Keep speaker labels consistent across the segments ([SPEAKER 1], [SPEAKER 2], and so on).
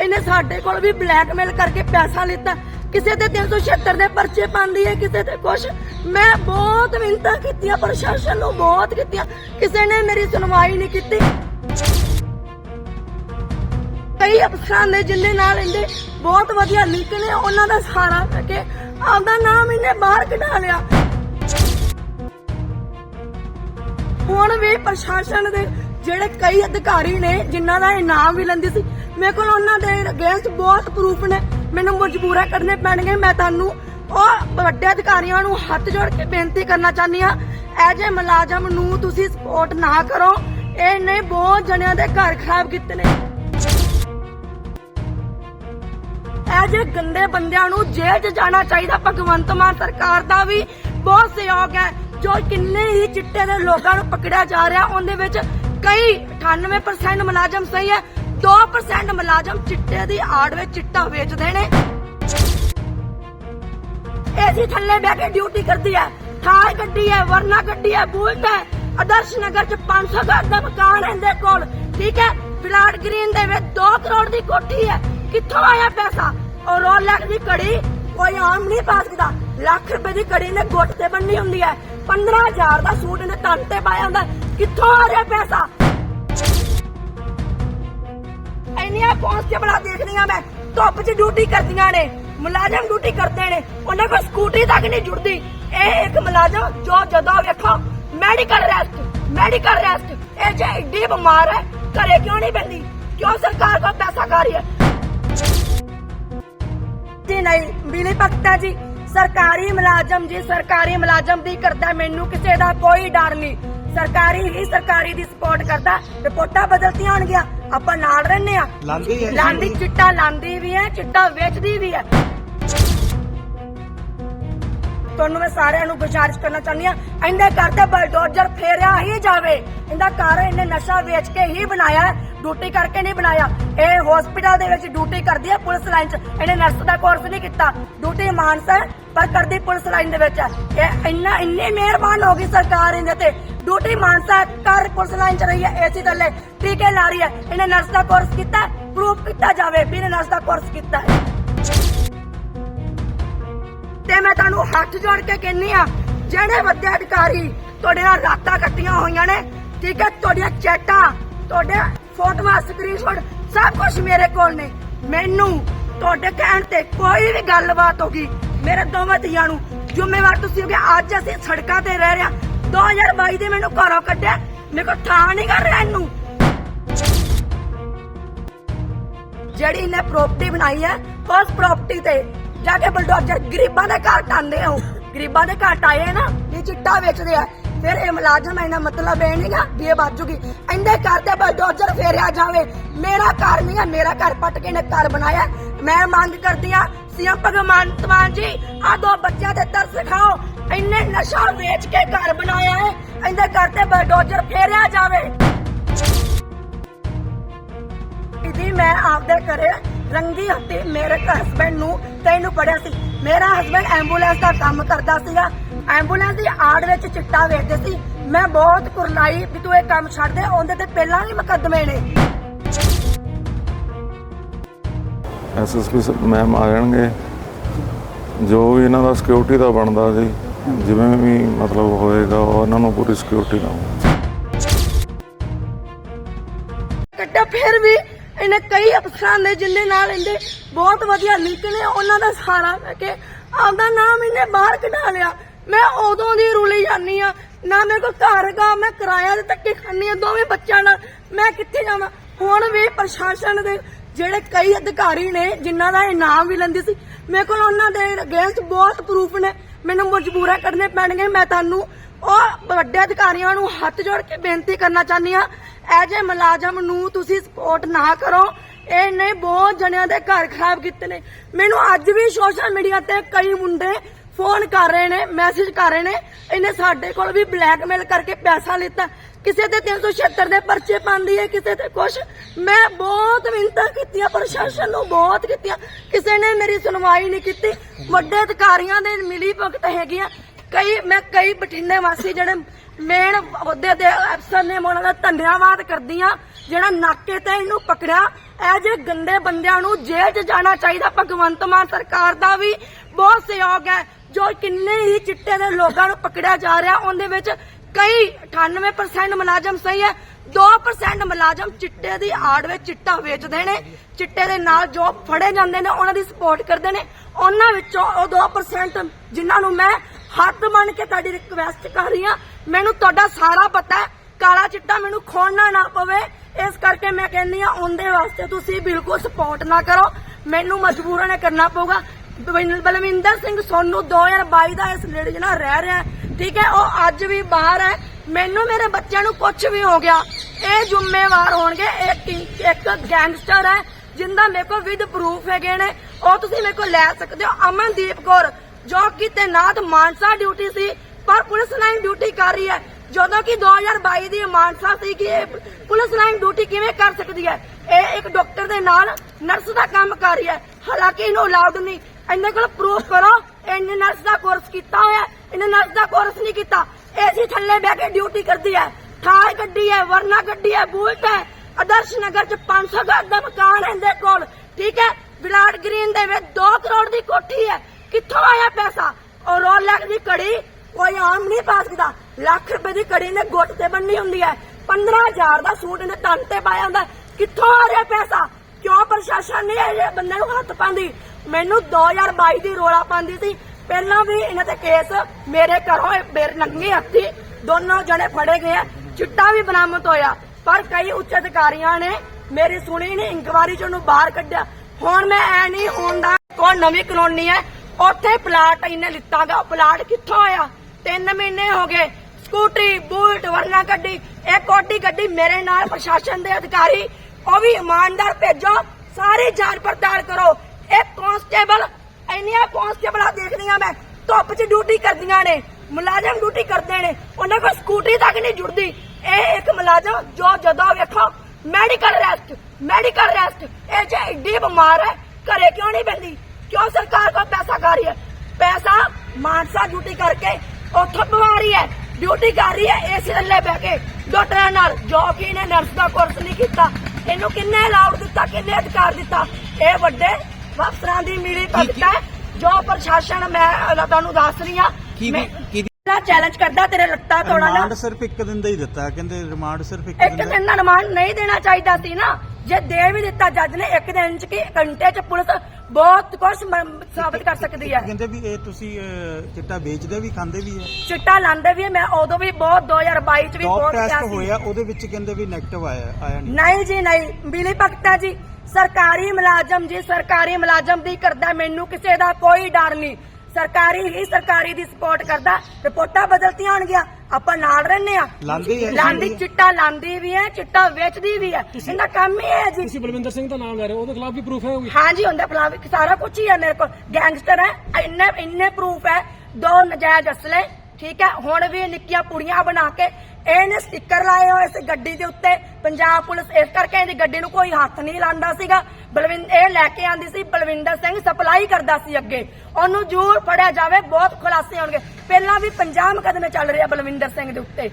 [SPEAKER 1] ਇਹਨੇ ਸਾਡੇ ਕੋਲ ਵੀ ਬਲੈਕਮੇਲ ਕਰਕੇ ਪੈਸਾ ਲਿੱਤਾ। ਕਿਸੇ ਤੇ 376 ਦੇ ਪਰਚੇ ਪਾਉਂਦੀ ਹੈ, ਕਿਸੇ ਤੇ ਕੁਛ। ਮੈਂ ਬਹੁਤ ਮਿੰਤਾਂ ਕੀਤੀਆਂ, ਪ੍ਰਸ਼ਾਸਨ ਨੂੰ ਬਹੁਤ ਕੀਤੀਆਂ। ਕਿਸੇ ਨੇ ਮੇਰੀ ਸੁਣਵਾਈ ਨਹੀਂ ਕੀਤੀ। ਕਈ ਅਫਸਰਾਂ ਨੇ ਜਿੰਨੇ ਨਾਲ ਇਹਦੇ ਬਹੁਤ ਵਧੀਆ ਲਿੰਕ ਨੇ ਉਹਨਾਂ ਦਾ ਸਹਾਰਾ ਕਰਕੇ ਆਪਦਾ ਨਾਮ ਇਹਨੇ ਬਾਹਰ ਕਢਾ ਲਿਆ। ਹੁਣ ਵੀ ਪ੍ਰਸ਼ਾਸਨ ਦੇ ਜਿਹੜੇ ਕਈ ਅਧਿਕਾਰੀ ਨੇ, ਜਿਨ੍ਹਾਂ ਦਾ ਇਨਾਮ ਵੀ ਲੈਂਦੀ ਸੀ ਮੇਰੇ ਕੋਲ ਉਹਨਾਂ ਦੇ ਅਗੇਂਸਟ ਬਹੁਤ ਪ੍ਰੂਫ ਨੇ। ਮੈਨੂੰ ਮਜਬੂਰਾ ਕਰਨੇ ਪੈਣਗੇ, ਮੈਂ ਤੁਹਾਨੂੰ ਉਹ ਵੱਡੇ ਅਧਿਕਾਰੀਆਂ ਨੂੰ ਹੱਥ ਜੋੜ ਕੇ ਬੇਨਤੀ ਕਰਨਾ ਚਾਹੁੰਦੀ ਆ ਐਜ ਮੁਲਾਜ਼ਮ ਨੂੰ ਤੁਸੀਂ ਸਪੋਰਟ ਨਾ ਕਰੋ, ਇਹਨੇ ਬਹੁਤ ਜਣਿਆਂ ਦੇ ਘਰ ਖਰਾਬ ਕੀਤੇ ਨੇ। ਇਹ ਗੰਦੇ ਬੰਦਿਆਂ ਨੂੰ ਜੇਲ੍ਹ 'ਚ ਜਾਣਾ ਚਾਹੀਦਾ, ਭਗਵੰਤ ਮਾਨ ਸਰਕਾਰ ਦਾ ਵੀ ਬਹੁਤ ਸਹਿਯੋਗ ਹੈ। ਜੋ ਕਿੰਨੇ ਹੀ ਚਿੱਟੇ ਦੇ ਲੋਕਾਂ ਨੂੰ ਪਕੜਿਆ ਜਾ ਰਿਹਾ, ਉਹਦੇ ਵਿੱਚ ਕਈ 98% ਮੁਲਾਜ਼ਮ ਸਹੀ ਹੈ। 2% ਮੁਲਾਜ਼ਮ ਚਿੱਟੇ ਦੀ ਆੜ ਵਿੱਚ ਚਿੱਟਾ ਵੇਚਦੇ ਨੇ। ਏਸੀ ਥੱਲੇ ਬਹਿ ਕੇ ਡਿਊਟੀ ਕਰਦੀ ਹੈ। ਥਾਰ ਗੱਡੀ ਹੈ, ਵਰਨਾ ਗੱਡੀ ਹੈ, ਬੁਲਟ ਹੈ। ਆਦਰਸ਼ ਨਗਰ ਚ 500 ਘਰ ਦਾ ਮਕਾਨ ਹੈ ਇਹਦੇ ਕੋਲ। ਠੀਕ ਹੈ? ਫਲਾਟ ਗ੍ਰੀਨ ਦੇ ਵਿੱਚ 2 ਕਰੋੜ ਦੀ ਕੋਠੀ ਹੈ। ਕਿੱਥੋਂ ਆਇਆ ਪੈਸਾ? ਔਰ ਰੋਲੈਕਸ ਦੀ ਘੜੀ, ਕੋਈ ਆਮ ਨਹੀਂ ਪਾ ਸਕਦਾ ਲੱਖ ਰੁਪਏ ਦੀ ਘੜੀ ਨੇ ਗੁੱਟ ਤੇ ਬੰਨੀ ਹੁੰਦੀ ਹੈ। 15000 ਦਾ ਸੂਟ ਇਹਨੇ ਤਨ ਤੇ ਪਾਇਆ ਹੁੰਦਾ ਹੈ। ਕਿੱਥੋਂ ਆ ਰਿਹਾ ਪੈਸਾ? ਇੰਨੀਆਂ ਕਾਂਸਟੇਬਲਾਂ ਦੇਖਦੀਆਂ ਮੈਂ, ਧੁੱਪ 'ਚ ਡਿਊਟੀ ਕਰਦੀਆਂ ਨੇ, ਮੁਲਾਜ਼ਮ ਡਿਊਟੀ ਕਰਦੇ ਨੇ, ਉਹਨਾਂ ਕੋਲ ਸਕੂਟਰੀ ਤੱਕ ਨਹੀਂ ਜੁੜਦੀ। ਇਹ ਇੱਕ ਮੁਲਾਜ਼ਮ ਜੋ ਜਦੋਂ ਵੇਖੋ ਮੈਡੀਕਲ ਰੈਸਟ ਮੈਡੀਕਲ ਰੈਸਟ ਇਹ ਜੇ ਏਡੀ ਬਿਮਾਰ ਹੈ, ਘਰੇ ਕਿਉਂ ਨਹੀਂ ਬੰਦੀ ਕਿਉਂ ਸਰਕਾਰ ਕੋਲ ਪੈਸਾ ਖਾ ਰਹੀ ਹੈ? ਜੀ ਨਹੀਂ ਮਿਲੀ ਭਗਤਾ ਜੀ, ਸਰਕਾਰੀ ਮੁਲਾਜ਼ਮ ਜੀ, ਸਰਕਾਰੀ ਮੁਲਾਜ਼ਮ ਦੀ ਕਰਦਾ, ਮੈਨੂੰ ਕਿਸੇ ਦਾ ਕੋਈ ਡਰ ਨਹੀਂ। ਸਰਕਾਰੀ ਹੀ ਸਰਕਾਰੀ ਦੀ ਸਪੋਰਟ ਕਰਦਾ, ਰਿਪੋਰਟਾਂ ਬਦਲਤੀਆਂ ਹੋਣਗੀਆਂ। ਆਪਾਂ ਨਾਲ ਰਹਿੰਦੇ ਆ।
[SPEAKER 2] ਲਾਂਦੀ ਹੈ
[SPEAKER 1] ਲਾਂਦੀ ਚਿੱਟਾ ਲਾਂਦੀ ਵੀ ਹੈ ਚਿੱਟਾ ਵੇਚਦੀ ਵੀ ਹੈ। ਤੁਹਾਨੂੰ ਮੈਂ ਸਾਰਿਆਂ ਨੂੰ ਗੁਜ਼ਾਰਿਸ਼ ਕਰਨਾ ਚਾਹੁੰਦੀ ਆ ਇਹਦੇ ਘਰ ਤੇ ਬਲਡੋਜ਼ਰ ਫੇਰਿਆ ਹੀ ਜਾਵੇ। ਇਹਦਾ ਘਰ ਇਹਨੇ ਨਸ਼ਾ ਵੇਚ ਕੇ ਹੀ ਬਣਾਇਆ ਡਿਊਟੀ ਕਰਕੇ ਨਹੀਂ ਬਣਾਇਆ। ਇਹ ਹਸਪੀਟਲ ਦੇ ਵਿੱਚ ਡਿਊਟੀ ਕਰਦੀ ਹੈ ਪੁਲਿਸ ਲਾਈਨ 'ਚ। ਇਹਨੇ ਨਰਸ ਦਾ ਕੋਰਸ ਨਹੀਂ ਕੀਤਾ। ਡਿਊਟੀ ਮਾਨਸਾ ਪਰ ਕਰਦੀ ਪੁਲਿਸ ਲਾਈਨ ਦੇ ਵਿੱਚ ਹੈ। ਇਹ ਇੰਨਾ ਇੰਨੀ ਮਿਹਰਬਾਨ ਹੋ ਗਈ ਸਰਕਾਰ ਇਹਦੇ ਤੇ। ਡਿਊਟੀ ਮਾਨਸਾ ਕਰ ਪੁਲਿਸ ਲਾਈਨ 'ਚ ਰਹੀ ਹੈ, ਏਸੀ ਥੱਲੇ। ਟੀਕੇ ਲਾ ਰਹੀ ਹੈ। ਇਹਨੇ ਨਰਸ ਦਾ ਕੋਰਸ ਕੀਤਾ ਪ੍ਰੂਫ ਕੀਤਾ ਜਾਵੇ ਵੀ ਇਹਨੇ ਨਰਸ ਦਾ ਕੋਰਸ ਕੀਤਾ ਹੈ। ਤੇ ਮੈਂ ਤੁਹਾਨੂੰ ਹੱਥ ਜੋੜ ਕੇ ਕਹਿੰਨੀ ਆ ਜਿਹੜੇ ਵੱਡੇ ਅਧਿਕਾਰੀ ਤੁਹਾਡੇ ਨਾਲ ਰਾਤਾਂ ਕੱਟੀਆਂ ਹੋਈਆਂ ਨੇ, ਠੀਕ ਹੈ, ਤੁਹਾਡੀਆਂ ਚੈਟਾਂ, ਤੁਹਾਡੇ ਫੋਟੋਆਂ ਸਕਰੀਨਸ਼ਾਟ ਸਭ ਕੁਝ ਮੇਰੇ ਕੋਲ ਨੇ। ਮੈਨੂੰ ਤੁਹਾਡੇ ਕਹਿਣ ਤੇ ਕੋਈ ਵੀ ਗੱਲਬਾਤ ਹੋਗੀ ਮੇਰੇ ਦੋਵਾਂ ਧੀਆਂ ਨੂੰ ਜ਼ਿੰਮੇਵਾਰ ਤੁਸੀਂ ਹੋਗੇ ਅੱਜ ਅਸੀਂ ਸੜਕਾਂ ਤੇ ਰਹਿ ਰਹੇ। 2022 ਦੇ ਮੈਨੂੰ ਘਰੋਂ ਕੱਢਿਆ। ਮੇਰੇ ਕੋਲ ਥਾਂ ਨਹੀਂ ਕਰ ਰਿਹਾ ਇਹਨੂੰ। ਜਿਹੜੀ ਇਹਨੇ ਪ੍ਰਾਪਰਟੀ ਬਣਾਈ ਹੈ, ਉਸ ਪ੍ਰਾਪਰਟੀ ਤੇ ਜਾ ਕੇ ਬਲਡੋਜ਼ਰ ਗਰੀਬਾਂ ਦੇ ਘਰ ਟਾਂਦੇ ਹੋ। ਗਰੀਬਾਂ ਦੇ ਘਰ ਟਾਏ ਨਾ, ਇਹ ਚਿੱਟਾ ਵੇਚਦੇ ਆ। ਫਿਰ ਇਹ ਮੁਲਾਜ਼ਮ ਇਹਨਾਂ ਮਤਲਬ ਇਹ ਨਹੀਂਗਾ ਵੀ ਇਹ ਬਾਜੂਗੀ ਇਹਦੇ ਘਰ ਬਲਡੋਜ਼ਰ ਫੇਰਿਆ ਜਾਵੇ। ਮੇਰਾ ਘਰ ਨਹੀਂ ਹੈ ਮੇਰਾ ਘਰ ਪੱਟ ਕੇ ਇਹਨੇ ਘਰ ਬਣਾਇਆ। ਮੈਂ ਮੰਗ ਕਰਦੀ ਆ, ਸੀਐਮ ਭਗਵੰਤ ਮਾਨ ਜੀ, ਆ ਦੋ ਬੱਚਿਆਂ ਦੇ ਤਰਸ ਖਾਓ ਇਹਨੇ ਨਸ਼ਾ ਵੇਚ ਕੇ ਘਰ ਬਣਾਇਆ ਹੈ। ਇਹਦੇ ਘਰ ਤੇ ਬਲਡੋਜ਼ਰ ਫੇਰਿਆ ਜਾਵੇ। ਜੀ ਮੈਂ ਆਪਦੇ ਘਰੇ ਰੰਗੀ ਹੱਥੀ ਮੇਰੇ ਹਸਬੰਡ ਨੂੰ ਤੈਨੂੰ ਪੜਿਆ ਸੀ। ਮੇਰਾ ਹਸਬੰਡ ਐਂਬੂਲੈਂਸ ਦਾ ਕੰਮ ਕਰਦਾ ਸੀਗਾ। ਐਂਬੂਲੈਂਸ ਦੀ ਆੜ ਵਿੱਚ ਚਿੱਟਾ ਵੇਚਦੇ ਸੀ। ਮੈਂ ਬਹੁਤ ਕੁਰਲਾਈ ਵੀ ਤੂੰ ਇਹ ਕੰਮ ਛੱਡ ਦੇ ਉਹਦੇ ਤੇ ਪਹਿਲਾਂ ਵੀ ਮੁਕੱਦਮੇ ਨੇ।
[SPEAKER 3] ਐਸਐਸਪੀ ਮੈਮ ਆ ਜਾਣਗੇ। ਜੋ ਵੀ ਇਹਨਾਂ ਦਾ ਸਿਕਿਉਰਿਟੀ ਦਾ ਬਣਦਾ ਜੀ ਜਿਵੇਂ ਵੀ ਮਤਲਬ ਹੋਏਗਾ ਉਹ ਇਹਨਾਂ ਨੂੰ ਪੂਰੀ ਸਿਕਿਉਰਿਟੀ ਦਊਂਗਾ
[SPEAKER 1] ਕੱਟਾ ਫਿਰ ਵੀ ਇਹਨੇ ਕਈ ਅਫਸਰਾਂ ਨੇ ਜਿੰਨੇ ਨਾਲ ਇਹਦੇ ਬਹੁਤ ਵਧੀਆ ਲਿੰਕ ਨੇ ਉਹਨਾਂ ਦਾ ਸਹਾਰਾ ਕਰਕੇ ਆਪਦਾ ਨਾਮ ਇਹਨੇ ਬਾਹਰ ਕਢਾ ਲਿਆ। ਮੈਂ ਉਦੋਂ ਦੀ ਰੁਲੀ ਜਾਂਦੀ ਆ ਨਾ ਮੇਰੇ ਕੋਲ ਘਰ ਗਾ ਮੈਂ ਕਿਰਾਇਆ ਦੇ ਧੱਕੇ ਖਾਂਦੀ ਆ ਦੋਵੇਂ ਬੱਚਿਆਂ ਨਾਲ। ਮੈਂ ਕਿੱਥੇ ਜਾਵਾਂ? ਹੁਣ ਵੀ ਪ੍ਰਸ਼ਾਸਨ ਦੇ ਜਿਹੜੇ ਕਈ ਅਧਿਕਾਰੀ ਨੇ, ਜਿਨ੍ਹਾਂ ਦਾ ਇਨਾਮ ਵੀ ਲੈਂਦੀ ਸੀ, ਮੇਰੇ ਕੋਲ ਉਹਨਾਂ ਦੇ ਅਗੇਂਸਟ ਬਹੁਤ ਪ੍ਰੂਫ ਨੇ। ਮੈਨੂੰ ਮਜਬੂਰਾ ਕਰਨੇ ਪੈਣਗੇ, ਮੈਂ ਤੁਹਾਨੂੰ ਉਹ ਵੱਡੇ ਅਧਿਕਾਰੀਆਂ ਨੂੰ ਹੱਥ ਜੋੜ ਕੇ ਬੇਨਤੀ ਕਰਨਾ ਚਾਹੁੰਦੀ ਆ ਐਜ ਮੁਲਾਜ਼ਮ ਨੂੰ ਤੁਸੀਂ ਸਪੋਰਟ ਨਾ ਕਰੋ, ਇਹਨੇ ਬਹੁਤ ਜਣਿਆਂ ਦੇ ਘਰ ਖਰਾਬ ਕੀਤੇ ਨੇ। ਮੈਨੂੰ ਅੱਜ ਵੀ ਸੋਸ਼ਲ ਮੀਡੀਆ ਤੇ ਕਈ ਮੁੰਡੇ ਫੋਨ ਕਰ ਰਹੇ ਨੇ ਮੈਸੇਜ ਕਰ ਰਹੇ ਨੇ, ਇਹਨੇ ਸਾਡੇ ਕੋਲ ਵੀ ਬਲੈਕਮੇਲ ਕਰਕੇ ਪੈਸਾ ਲਿੱਤਾ। ਕਿਸੇ ਤੇ 376 ਦੇ ਪਰਚੇ ਪਾਉਂਦੀ ਹੈ, ਕਿਸੇ ਤੇ ਕੁਛ। ਮੈਂ ਬਹੁਤ ਮਿੰਤਾਂ ਕੀਤੀਆਂ, ਪ੍ਰਸ਼ਾਸਨ ਨੂੰ ਬਹੁਤ ਕੀਤੀਆਂ। ਕਿਸੇ ਨੇ ਮੇਰੀ ਸੁਣਵਾਈ ਨਹੀਂ ਕੀਤੀ। ਵੱਡੇ ਅਧਿਕਾਰੀਆਂ ਦੇ ਮਿਲੀ ਭਗਤ ਹੈਗੀਆਂ। ਕਈ, ਮੈਂ ਕਈ ਬਠਿੰਡੇ ਵਾਸੀ ਜਿਹੜੇ ਮੇਨ ਅਹੁਦੇ ਦੇ ਅਫਸਰ ਨੇ ਉਹਨਾਂ ਦਾ ਧੰਨਵਾਦ ਕਰਦੀ ਆ ਜਿਹੜਾ ਨਾਕੇ ਤੇ ਇਹਨੂੰ ਪਕੜਿਆ। ਇਹ ਜੇ ਗੰਦੇ ਬੰਦਿਆਂ ਨੂੰ ਜੇਲ੍ਹ 'ਚ ਜਾਣਾ ਚਾਹੀਦਾ, ਭਗਵੰਤ ਮਾਨ ਸਰਕਾਰ ਦਾ ਵੀ ਬਹੁਤ ਸਹਿਯੋਗ ਹੈ। ਜੋ ਕਿੰਨੇ ਹੀ ਚਿੱਟੇ ਦੇ ਲੋਕਾਂ ਨੂੰ ਪਕੜਿਆ ਜਾ ਰਿਹਾ, ਉਹਦੇ ਵਿੱਚ ਕਈ 98% ਮੁਲਾਜ਼ਮ ਸਹੀ ਹੈ 2% ਮੁਲਾਜ਼ਮ ਚਿੱਟੇ ਦੀ ਆੜ ਵਿੱਚ ਚਿੱਟਾ ਵੇਚਦੇ ਨੇ, ਚਿੱਟੇ ਦੇ ਨਾਲ ਜੋ ਫੜੇ ਜਾਂਦੇ ਨੇ, ਉਹਨਾਂ ਦੀ ਸਪੋਰਟ ਕਰਦੇ ਨੇ, ਉਹਨਾਂ ਵਿੱਚੋਂ ਉਹ 2% ਜਿਨ੍ਹਾਂ ਨੂੰ ਮੈਂ ਹੱਥ ਮੰਨ ਕੇ ਤੁਹਾਡੀ ਰਿਕਵੈਸਟ ਕਰ ਰਹੀ ਹਾਂ, ਮੈਨੂੰ ਤੁਹਾਡਾ ਸਾਰਾ ਪਤਾ ਹੈ, ਕਾਲਾ ਚਿੱਟਾ ਮੈਨੂੰ ਖੋਣਾ ਨਾ ਪਵੇ, ਇਸ ਕਰਕੇ ਮੈਂ ਕਹਿੰਦੀ ਆ ਉਹਦੇ ਵਾਸਤੇ ਤੁਸੀਂ ਬਿਲਕੁਲ ਸਪੋਰਟ ਨਾ ਕਰੋ, ਮੈਨੂੰ ਮਜਬੂਰਨ ਕਰਨਾ ਪਊਗਾ ਬਲਵਿੰਦਰ ਸਿੰਘ ਸੋਨੂ 2022 ਦਾ ਇਸ ਲੇਡੀ ਨਾਲ ਰਹਿ ਰਿਹਾ ਠੀਕ ਹੈ, ਉਹ ਅੱਜ ਵੀ ਬਾਹਰ ਹੈ। ਮੈਨੂੰ ਮੇਰੇ ਬੱਚਿਆਂ ਨੂੰ ਕੁਝ ਵੀ ਹੋ ਗਿਆ, ਇਹ ਜ਼ਿੰਮੇਵਾਰ ਹੋਣਗੇ। ਇੱਕ ਇੱਕ ਗੈਂਗਸਟਰ ਹੈ, ਜਿੰਦਾ ਮੇਰੇ ਕੋਲ ਵਿਦ ਪ੍ਰੂਫ ਹੈਗੇ ਨੇ। ਉਹ ਤੁਸੀਂ ਮੇਰੇ ਕੋਲ ਲੈ ਸਕਦੇ ਹੋ। ਅਮਨਦੀਪ ਕੌਰ, ਜੋ ਕਿ ਤੈਨਾਤ ਮਾਨਸਾ ਡਿਊਟੀ ਸੀ, ਪਰ ਪੁਲਿਸ ਲਾਈਨ ਡਿਊਟੀ ਕਰ ਰਹੀ ਹੈ। ਜਦੋਂ ਕਿ 2022 ਦੀ ਮਾਨਸਾ ਸੀ ਕਿ ਇਹ ਪੁਲਿਸ ਲਾਈਨ ਡਿਊਟੀ ਕਿਵੇਂ ਕਰ ਸਕਦੀ ਹੈ? ਇਹ ਇੱਕ ਡਾਕਟਰ ਦੇ ਨਾਲ ਨਰਸ ਦਾ ਕੰਮ ਕਰ ਰਹੀ ਹੈ। ਹਾਲਾਂਕਿ ਇਹਨੂੰ ਅਲਾਉਡ ਨਹੀਂ। ਇਹਨੇ ਕੋਲ ਪ੍ਰੂਫ ਕਰੋ ਇਹਨੇ ਨਰਸ ਦਾ ਕੋਰਸ ਕੀਤਾ ਹੋਇਆ ਇਹਨੇ ਨਰਸ ਦਾ ਕੋਰਸ ਨਹੀਂ ਕੀਤਾ। ਏਸੀ ਥੱਲੇ ਬਹਿ ਕੇ ਡਿਊਟੀ ਕਰਦੀ ਹੈ ਥਾਰ ਗੱਡੀ ਹੈ, ਵਰਨਾ ਗੱਡੀ ਹੈ, ਬੁਲਟ ਹੈ। ਆਦਰਸ਼ ਨਗਰ ਚ 500 ਘਰ ਦਾ ਮਕਾਨ ਹੈ ਇਹਦੇ ਕੋਲ, ਠੀਕ ਹੈ? ਵਿਰਾਟ ਗ੍ਰੀਨ ਦੇ ਵਿੱਚ 2 ਕਰੋੜ ਦੀ ਕੋਠੀ ਹੈ। ਕਿੱਥੋਂ ਆਇਆ ਪੈਸਾ? ਔਰ ਰੋਲੈਕਸ ਦੀ ਘੜੀ, ਕੋਈ ਆਮ ਨਹੀਂ ਪਾ ਸਕਦਾ ਲੱਖ ਰੁਪਏ ਦੀ ਘੜੀ ਨੇ ਗੁੱਟ ਤੇ ਬੰਨੀ ਹੁੰਦੀ ਹੈ। 15000 ਦਾ ਸੂਟ ਇਹਨੇ ਤਨ ਤੇ ਪਾਇਆ ਹੁੰਦਾ। ਹੈ। ਕਿੱਥੋਂ ਆ ਰਿਹਾ ਪੈਸਾ? ਪ੍ਰਸ਼ਾਸਨ ਨੇ ਇਹ ਬੰਦੇ ਨੂੰ ਹੱਥ ਪਾਉਂਦੀ। ਮੈਨੂੰ 2022 ਦੀ ਰੋਲਾ ਪਾਉਂਦੀ ਸੀ। ਪਹਿਲਾਂ ਵੀ ਇਹਨਾਂ ਤੇ ਕੇਸ ਮੇਰੇ ਘਰੋਂ ਇਹ ਨੰਗੇ ਹੱਥੀ ਦੋਨੋਂ ਜਣੇ ਫੜੇ ਗਏ ਚਿੱਟਾ ਵੀ ਬਰਾਮਦ ਹੋਇਆ। ਪਰ ਕਈ ਉੱਚ ਅਧਿਕਾਰੀਆਂ ਨੇ ਮੇਰੀ ਸੁਣੀ ਨਹੀਂ, ਇਨਕੁਆਰੀ ਚ ਉਹਨੂੰ ਬਾਹਰ ਕੱਢਿਆ। ਹੁਣ ਮੈਂ ਐ ਨਹੀਂ ਹੁੰਦਾ ਕੋਈ ਨਵੀਂ ਕਲੋਨੀ ਹੈ ਉੱਥੇ ਪਲਾਟ ਇਹਨੇ ਲਿੱਤਾਗਾ ਪਲਾਟ ਕਿੱਥੋਂ ਆਇਆ? 3 ਮਹੀਨੇ ਹੋ ਗਏ। ਸਕੂਟਰੀ, ਬੁਲਟ, ਵਰਨਾ ਗੱਡੀ ਇਹ ਕੋਟੀ ਗੱਡੀ ਮੇਰੇ ਨਾਲ ਪ੍ਰਸ਼ਾਸਨ ਦੇ ਅਧਿਕਾਰੀ, ਉਹ ਵੀ ਇਮਾਨਦਾਰ ਭੇਜੋ। ਸਾਰੀ ਜਾਂਚ ਪੜਤਾਲ ਕਰੋ ਇਹ ਕਾਂਸਟੇਬਲ ਇੰਨੀਆਂ ਕਾਂਸਟੇਬਲਾਂ ਦੇਖਦੀਆਂ ਮੈਂ ਧੁੱਪ 'ਚ ਡਿਊਟੀ ਕਰਦੀਆਂ ਨੇ ਮੁਲਾਜ਼ਮ ਡਿਊਟੀ ਕਰਦੇ ਨੇ ਉਹਨਾਂ ਕੋਲ ਸਕੂਟਰੀ ਤੱਕ ਨਹੀਂ ਜੁੜਦੀ ਇਹ ਇੱਕ ਮੁਲਾਜ਼ਮ ਜੋ ਜਦੋਂ ਵੇਖੋ ਮੈਡੀਕਲ ਰੈਸਟ ਮੈਡੀਕਲ ਰੈਸਟ ਇਹ ਜੇ ਏਡੀ ਬਿਮਾਰ ਹੈ ਘਰੇ ਕਿਉਂ ਨਹੀਂ ਬੰਦੀ ਕਿਉਂ ਸਰਕਾਰ ਕੋਲ ਪੈਸਾ ਖਾ ਰਹੀ ਹੈ ਪੈਸਾ ਮਾਨਸਾ ਡਿਊਟੀ ਕਰਕੇ ਉੱਥੋਂ ਪਵਾ ਰਹੀ ਹੈ ਡਿਊਟੀ ਕਰ ਰਹੀ ਹੈ ਏਸੀ ਥੱਲੇ ਬਹਿ ਕੇ ਡਾਕਟਰਾਂ ਨਾਲ ਜੋ ਕਿ ਇਹਨੇ ਨਰਸ ਦਾ ਕੋਰਸ ਨਹੀਂ ਕੀਤਾ ਇਹਨੂੰ ਕਿੰਨੇ ਅਲਾਉਡ ਦਿੱਤਾ ਕਿੰਨੇ ਅਧਿਕਾਰ ਦਿੱਤਾ? ਇਹ ਵੱਡੇ ਅਫਸਰਾਂ ਦੀ ਮਿਲੀ ਭਗਤ ਜੋ ਪ੍ਰਸ਼ਾਸਨ ਮੈਂ ਤੁਹਾਨੂੰ ਦੱਸ ਰਹੀ ਹਾਂ।
[SPEAKER 2] ਕੀ
[SPEAKER 1] ਚੈਲੰਜ ਕਰਦਾ ਤੇਰੇ ਲੱਤਾਂ ਤੋੜਾਂਗਾ
[SPEAKER 4] ਰਿਮਾਂਡ ਸਿਰਫ ਇੱਕ ਦਿਨ ਦਾ ਹੀ ਦਿੱਤਾ ਕਹਿੰਦੇ ਰਿਮਾਂਡ ਸਿਰਫ ਇੱਕ
[SPEAKER 1] ਇੱਕ
[SPEAKER 4] ਦਿਨ ਦਾ।
[SPEAKER 1] ਦਿਨ ਦਾ ਰਿਮਾਂਡ ਨਹੀਂ ਦੇਣਾ ਚਾਹੀਦਾ ਸੀ ਨਾ। ਜੇ ਦੇ ਵੀ ਦਿੱਤਾ ਜੱਜ ਨੇ ਇੱਕ ਦਿਨ ਚ ਕਿ ਘੰਟੇ ਚ ਪੁਲਿਸ ਬਹੁਤ ਕੁਝ ਸਾਬਤ ਕਰ ਸਕਦੀ ਹੈ।
[SPEAKER 4] ਕਹਿੰਦੇ ਵੀ ਇਹ ਤੁਸੀਂ ਅਹ, ਚਿੱਟਾ ਵੇਚਦੇ ਵੀ ਖਾਂਦੇ ਵੀ ਹੈ।
[SPEAKER 1] ਚਿੱਟਾ ਲਾਂਦੇ ਵੀ ਮੈਂ ਉਦੋਂ ਵੀ ਬਹੁਤ 2022 ਚ ਵੀ ਬਹੁਤ
[SPEAKER 4] ਟੈਸਟ
[SPEAKER 1] ਸੀ।
[SPEAKER 4] ਹੋਇਆ ਉਹਦੇ ਵਿੱਚ ਕਹਿੰਦੇ ਵੀ 네ਗੇਟਿਵ ਆਇਆ ਆਇਆ ਨਹੀਂ।
[SPEAKER 1] ਨਹੀਂ ਜੀ ਨਹੀਂ। ਬਿਲੀ ਭਗਤਾ ਜੀ ਸਰਕਾਰੀ ਮੁਲਾਜ਼ਮ ਜੀ ਸਰਕਾਰੀ ਮੁਲਾਜ਼ਮ ਦੀ ਕਰਦਾ ਮੈਨੂੰ ਕਿਸੇ ਦਾ ਕੋਈ ਡਰ ਨਹੀਂ। ਸਰਕਾਰੀ ਹੀ ਸਰਕਾਰੀ ਦੀ ਸਪੋਰਟ ਕਰਦਾ। ਰਿਪੋਰਟਾਂ ਬਦਲਤੀਆਂ ਹੋਣਗੀਆਂ। ਆਪਾਂ ਨਾਲ ਰਹਿੰਦੇ ਆ
[SPEAKER 4] ਲਾਂਦੇ ਹੈ
[SPEAKER 1] ਲਾਂਦੀ ਚਿੱਟਾ ਲਾਂਦੀ ਵੀ ਹੈ ਚਿੱਟਾ ਵੇਚਦੀ ਵੀ ਹੈ। ਇਹਦਾ ਕੰਮ ਹੀ ਹੈ ਜੀ।
[SPEAKER 5] ਤੁਸੀਂ ਬਲਵਿੰਦਰ ਸਿੰਘ ਦਾ ਨਾਮ ਲੈ ਰਹੇ ਹੋ ਉਹਦੇ ਖਿਲਾਫ ਵੀ ਪ੍ਰੂਫ ਹੈ ਵੀ?
[SPEAKER 1] ਹਾਂਜੀ ਹੁੰਦਾ ਫਲਾਵੀ ਸਾਰਾ ਕੁਝ ਹੀ ਹੈ ਮੇਰੇ ਕੋਲ। ਗੈਂਗਸਟਰ ਹੈ ਇੰਨੇ ਇੰਨੇ ਪ੍ਰੂਫ ਹੈ। ਦੋ ਨਜਾਇਜ਼ ਅਸਲੇ ਠੀਕ ਹੈ। ਹੁਣ ਵੀ ਨਿੱਕੀਆਂ ਪੁੜੀਆਂ ਬਣਾ ਕੇ ਇਹਨੇ ਸਟicker ਲਾਏ ਹੋਏ ਇਸ ਗੱਡੀ ਦੇ ਉੱਤੇ। ਪੰਜਾਬ ਪੁਲਿਸ ਇਸ ਕਰਕੇ ਇਹਦੀ ਗੱਡੀ ਨੂੰ ਕੋਈ ਹੱਥ ਨਹੀਂ ਲਾਉਂਦਾ ਸੀਗਾ। ਬਲਵਿੰਦ ਇਹ ਲੈ ਕੇ ਆਂਦੀ ਸੀ ਬਲਵਿੰਦਰ ਸਿੰਘ ਸਪਲਾਈ ਕਰਦਾ ਸੀ ਅੱਗੇ। ਉਹਨੂੰ ਜ਼ਰੂਰ ਫੜਿਆ ਜਾਵੇ ਬਹੁਤ ਖੁਲਾਸੇ ਹੋਣਗੇ। ਪਹਿਲਾਂ ਵੀ 50 ਮੁਕੱਦਮੇ ਚੱਲ ਰਹੇ ਬਲਵਿੰਦਰ ਸਿੰਘ ਦੇ ਉੱਤੇ।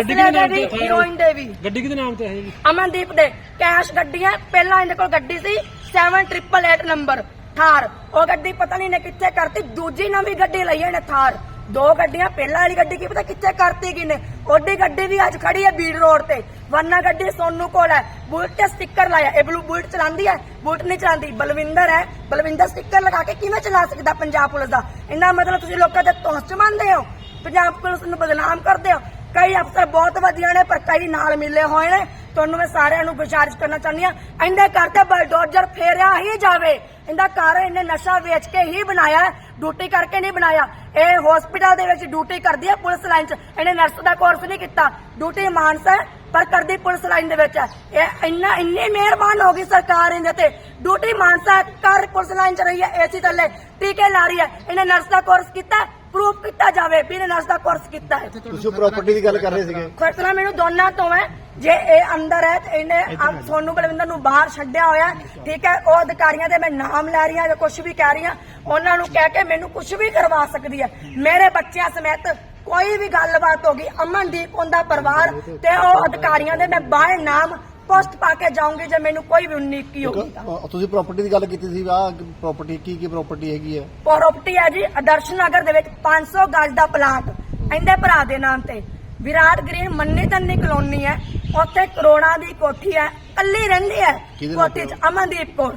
[SPEAKER 1] ਅਸਲੇ ਦੇ ਵੀ? ਹੀਰੋਇਨ ਦੇ ਵੀ।
[SPEAKER 5] ਗੱਡੀ ਕਿਹਦੇ ਨਾਮ ਤੇ ਹੈ ਜੀ?
[SPEAKER 1] ਅਮਨਦੀਪ ਦੇ। ਕੈਸ਼ ਗੱਡੀ ਹੈ ਪਹਿਲਾਂ ਇਹਦੇ ਕੋਲ ਗੱਡੀ ਸੀ 7888 ਨੰਬਰ ਥਾਰ। ਉਹ ਗੱਡੀ ਪਤਾ ਨਹੀਂ ਨੇ ਕਿੱਥੇ ਕਰਤੀ ਦੂਜੀ ਨਵੀਂ ਗੱਡੀ ਲਈ ਇਹਨੇ ਥਾਰ। ਦੋ ਗੱਡੀਆਂ, ਪਹਿਲਾਂ ਵਾਲੀ ਗੱਡੀ ਕੀ ਪਤਾ ਕਿੱਥੇ ਕਰਤੀ ਕਿਨੇ ਉਹਦੀ ਗੱਡੀ ਵੀ ਅੱਜ ਖੜੀ ਹੈ ਬੀੜ ਰੋਡ ਤੇ। ਵਰਨਾ ਗੱਡੀ ਸੋਨੂ ਕੋਲ ਹੈ। ਬੁਲਟ ਤੇ ਸਟicker ਲਾਇਆ। ਇਹ ਬਲੂ ਬੁਲਟ ਚਲਾਉਂਦੀ ਹੈ? ਬੁਲਟ ਨਹੀਂ ਚਲਾਉਂਦੀ। ਬਲਵਿੰਦਰ ਹੈ। ਬਲਵਿੰਦਰ ਸਟicker ਲਗਾ ਕੇ ਕਿਵੇਂ ਚਲਾ ਸਕਦਾ ਪੰਜਾਬ ਪੁਲਿਸ ਦਾ? ਇੰਨਾ ਮਤਲਬ ਤੁਸੀਂ ਲੋਕਾਂ ਤੇ ਤੋਸ ਮੰਨਦੇ ਹੋ? ਪੰਜਾਬ ਪੁਲਿਸ ਨੂੰ ਬਦਨਾਮ ਕਰਦੇ ਹੋ? ਕਈ ਅਫਸਰ ਬਹੁਤ ਵਧੀਆ ਨੇ, ਪਰ ਕਈ ਨਾਲ ਮਿਲੇ ਹੋਏ ਨੇ। ਤੁਹਾਨੂੰ ਮੈਂ ਸਾਰਿਆਂ ਨੂੰ ਗੁਜ਼ਾਰਿਸ਼ ਕਰਨਾ ਚਾਹੁੰਦੀ ਹਾਂ। ਇਹਦੇ ਘਰ ਤੇ ਬਲਡੋਜ਼ਰ ਫੇਰਿਆ ਹੀ ਜਾਵੇ। ਇਹਦਾ ਘਰ ਇਹਨੇ ਨਸ਼ਾ ਵੇਚ ਕੇ ਹੀ ਬਣਾਇਆ ਡਿਊਟੀ ਕਰਕੇ ਨਹੀਂ ਬਣਾਇਆ। ਇਹ ਹਸਪੀਟਲ ਦੇ ਵਿੱਚ ਡਿਊਟੀ ਕਰਦੀ ਹੈ ਪੁਲਿਸ ਲਾਈਨ 'ਚ। ਇਹਨੇ ਨਰਸ ਦਾ ਕੋਰਸ ਨਹੀਂ ਕੀਤਾ। ਡਿਊਟੀ ਮਾਨਸਾ ਪਰ ਕਰਦੀ ਪੁਲਿਸ ਲਾਈਨ ਦੇ ਵਿੱਚ। ਹੈ। ਇਹ ਇੰਨਾ ਇੰਨੀ ਮਿਹਰਬਾਨ ਹੋ ਗਈ ਸਰਕਾਰ ਇਹਦੇ ਤੇ। ਡਿਊਟੀ ਮਾਨਸਾ ਕਰ ਪੁਲਿਸ ਲਾਈਨ 'ਚ ਰਹੀ ਹੈ ਏਸੀ ਥੱਲੇ। ਟੀਕੇ ਲਾ ਰਹੀ ਹੈ ਇਹਨੇ ਨਰਸ ਦਾ ਕੋਰਸ ਕੀਤਾ ਪ੍ਰੂਫ ਕੀਤਾ ਜਾਵੇ ਵੀ ਇਹਨੇ ਨਰਸ ਦਾ ਕੋਰਸ ਕੀਤਾ ਹੈ।
[SPEAKER 2] ਤੁਸੀਂ ਪ੍ਰਾਪਰਟੀ ਦੀ ਗੱਲ ਕਰ ਰਹੇ ਸੀਗੇ।
[SPEAKER 1] ਖਤਰਾ ਮੈਨੂੰ ਦੋਨਾਂ ਤੋਂ ਹੈ। ਜੇ ਇਹ ਅੰਦਰ ਹੈ ਤੇ ਇਹਨੇ ਆਪ ਸੋਨੂੰ ਬਲਵਿੰਦਰ ਨੂੰ ਬਾਹਰ ਛੱਡਿਆ ਹੋਇਆ। ਹੈ, ਠੀਕ ਹੈ ਉਹ ਅਧਿਕਾਰੀਆਂ ਦੇ ਮੈਂ ਨਾਮ ਲੈ ਰਹੀ ਹਾਂ ਜਾਂ ਕੁਝ ਵੀ ਕਹਿ ਰਹੀ ਹਾਂ ਉਹਨਾਂ ਨੂੰ ਕਹਿ ਕੇ ਮੈਨੂੰ ਕੁਝ ਵੀ ਕਰਵਾ ਸਕਦੀ ਹੈ। ਮੇਰੇ ਬੱਚਿਆਂ ਸਮੇਤ ਕੋਈ ਵੀ ਗੱਲਬਾਤ ਹੋ ਗਈ ਅਮਨਦੀਪ ਉਹਦਾ ਪਰਿਵਾਰ ਤੇ ਉਹ ਅਧਿਕਾਰੀਆਂ ਦੇ ਮੈਂ ਬਾਹਰ ਨਾਮ ਪੋਸਟ ਪਾ ਕੇ ਜਾਊਂਗੀ ਜੇ ਮੈਨੂੰ ਕੋਈ ਵੀ ਉਨੀਕੀ ਹੋਊਗੀ। ਤਾਂ
[SPEAKER 2] ਅ, ਤੁਸੀਂ ਪ੍ਰਾਪਰਟੀ ਦੀ ਗੱਲ ਕੀਤੀ ਸੀ ਆ ਪ੍ਰਾਪਰਟੀ ਕੀ ਕੀ ਪ੍ਰਾਪਰਟੀ ਹੈਗੀ ਹੈ?
[SPEAKER 1] ਪ੍ਰਾਪਰਟੀ ਹੈ ਜੀ ਆਦਰਸ਼ ਨਗਰ ਦੇ ਵਿੱਚ 500 ਗਜ ਦਾ ਪਲਾਟ ਇਹਦੇ ਭਰਾ ਦੇ ਨਾਮ ਤੇ। ਵਿਰਾਟ ਗ੍ਰੀਨ ਮੰਨੀ ਤੰਨੀ ਕਲੋਨੀ ਹੈ ਉੱਥੇ ਕਰੋੜਾਂ ਦੀ ਕੋਠੀ ਹੈ ਕੱਲੀ ਰਹਿੰਦੀ ਹੈ
[SPEAKER 2] ਕਿਹਦੇ
[SPEAKER 1] ਕੋਠੀ 'ਚ Amandeep Kaur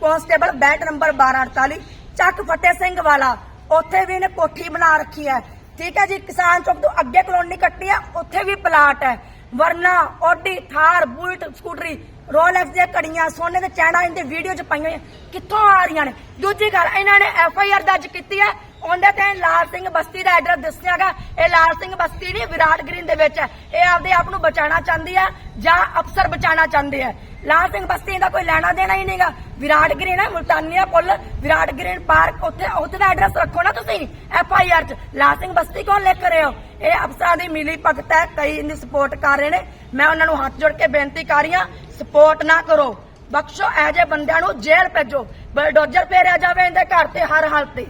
[SPEAKER 1] constable belt number 1248 Chak Fateh Singh ਵਾਲਾ ਉੱਥੇ ਵੀ ਇਹਨੇ ਕੋਠੀ ਬਣਾ ਰੱਖੀ ਹੈ। ਠੀਕ ਹੈ ਜੀ, ਕਿਸਾਨ ਚੌਕ ਤੋਂ ਅੱਗੇ ਕਲੋਨੀ ਕੱਟੀ ਹੈ ਉੱਥੇ ਵੀ ਪਲਾਟ ਹੈ। ਵਰਨਾ, ਓਡੀ, ਥਾਰ, ਬੁਲਟ, ਸਕੂਟਰੀ, ਰੋਲੈਕਸ ਦੀਆਂ ਕੜੀਆਂ ਸੋਨੇ ਦੇ ਚੈਨਾ ਇਹਦੇ ਵੀਡੀਓ 'ਚ ਪਾਈਆਂ ਹੋਈਆਂ, ਕਿੱਥੋਂ ਆ ਰਹੀਆਂ ਨੇ? ਦੂਜੀ ਗੱਲ, ਇਹਨਾਂ ਨੇ ਐਫ ਆਈ ਆਰ ਦਰਜ ਕੀਤੀ ਹੈ। ਉਹਦੇ ਤੇ ਲਾਲ ਸਿੰਘ ਬਸਤੀ ਦਾ ਐਡਰੈਸ ਦੱਸਿਆਗਾ ਇਹ ਲਾਲ ਸਿੰਘ ਬਸਤੀ ਨਹੀਂ, ਵਿਰਾਟ ਗ੍ਰੀਨ ਦੇ ਵਿੱਚ ਹੈ। ਇਹ ਆਪਦੇ ਆਪ ਨੂੰ ਬਚਾਉਣਾ ਚਾਹੁੰਦੀ ਹੈ ਜਾਂ ਅਫਸਰ ਬਚਾਉਣਾ ਚਾਹੁੰਦੇ ਹੈ। ਲਾਲ ਸਿੰਘ ਬਸਤੀ ਦਾ ਕੋਈ ਲੈਣਾ ਦੇਣਾ ਹੀ ਨਹੀਂਗਾ। ਵਿਰਾਟ ਗ੍ਰੀਨ ਹੈ, ਮੁਲਤਾਨੀਆ ਪੁੱਲ, ਵਿਰਾਟ ਗ੍ਰੀਨ ਪਾਰਕ, ਉੱਥੇ ਉੱਥੇ ਦਾ ਐਡਰੈਸ ਰੱਖੋ ਨਾ ਤੁਸੀਂ ਐਫ ਆਈ ਆਰ 'ਚ। ਲਾਲ ਸਿੰਘ ਬਸਤੀ ਕੌਣ ਲਿਖ ਰਹੇ ਹੋ? ਇਹ ਅਫਸਰਾਂ ਦੀ ਮਿਲੀ ਭਗਤ ਹੈ, ਕਈ ਇਹਦੀ ਸਪੋਰਟ ਕਰ ਰਹੇ ਨੇ। ਮੈਂ ਉਹਨਾਂ ਨੂੰ ਹੱਥ ਜੋੜ ਕੇ ਬੇਨਤੀ ਕਰ ਰਹੀ ਹਾਂ ਸਪੋਰਟ ਨਾ ਕਰੋ। ਬਖਸ਼ੋ ਇਹੋ ਜਿਹੇ ਬੰਦਿਆਂ ਨੂੰ ਜੇਲ੍ਹ ਭੇਜੋ। ਬਲਡੋਜ਼ਰ ਫੇਰਿਆ ਜਾਵੇ ਇਹਦੇ ਘਰ ਤੇ ਹਰ ਹਾਲਤ ਤੇ।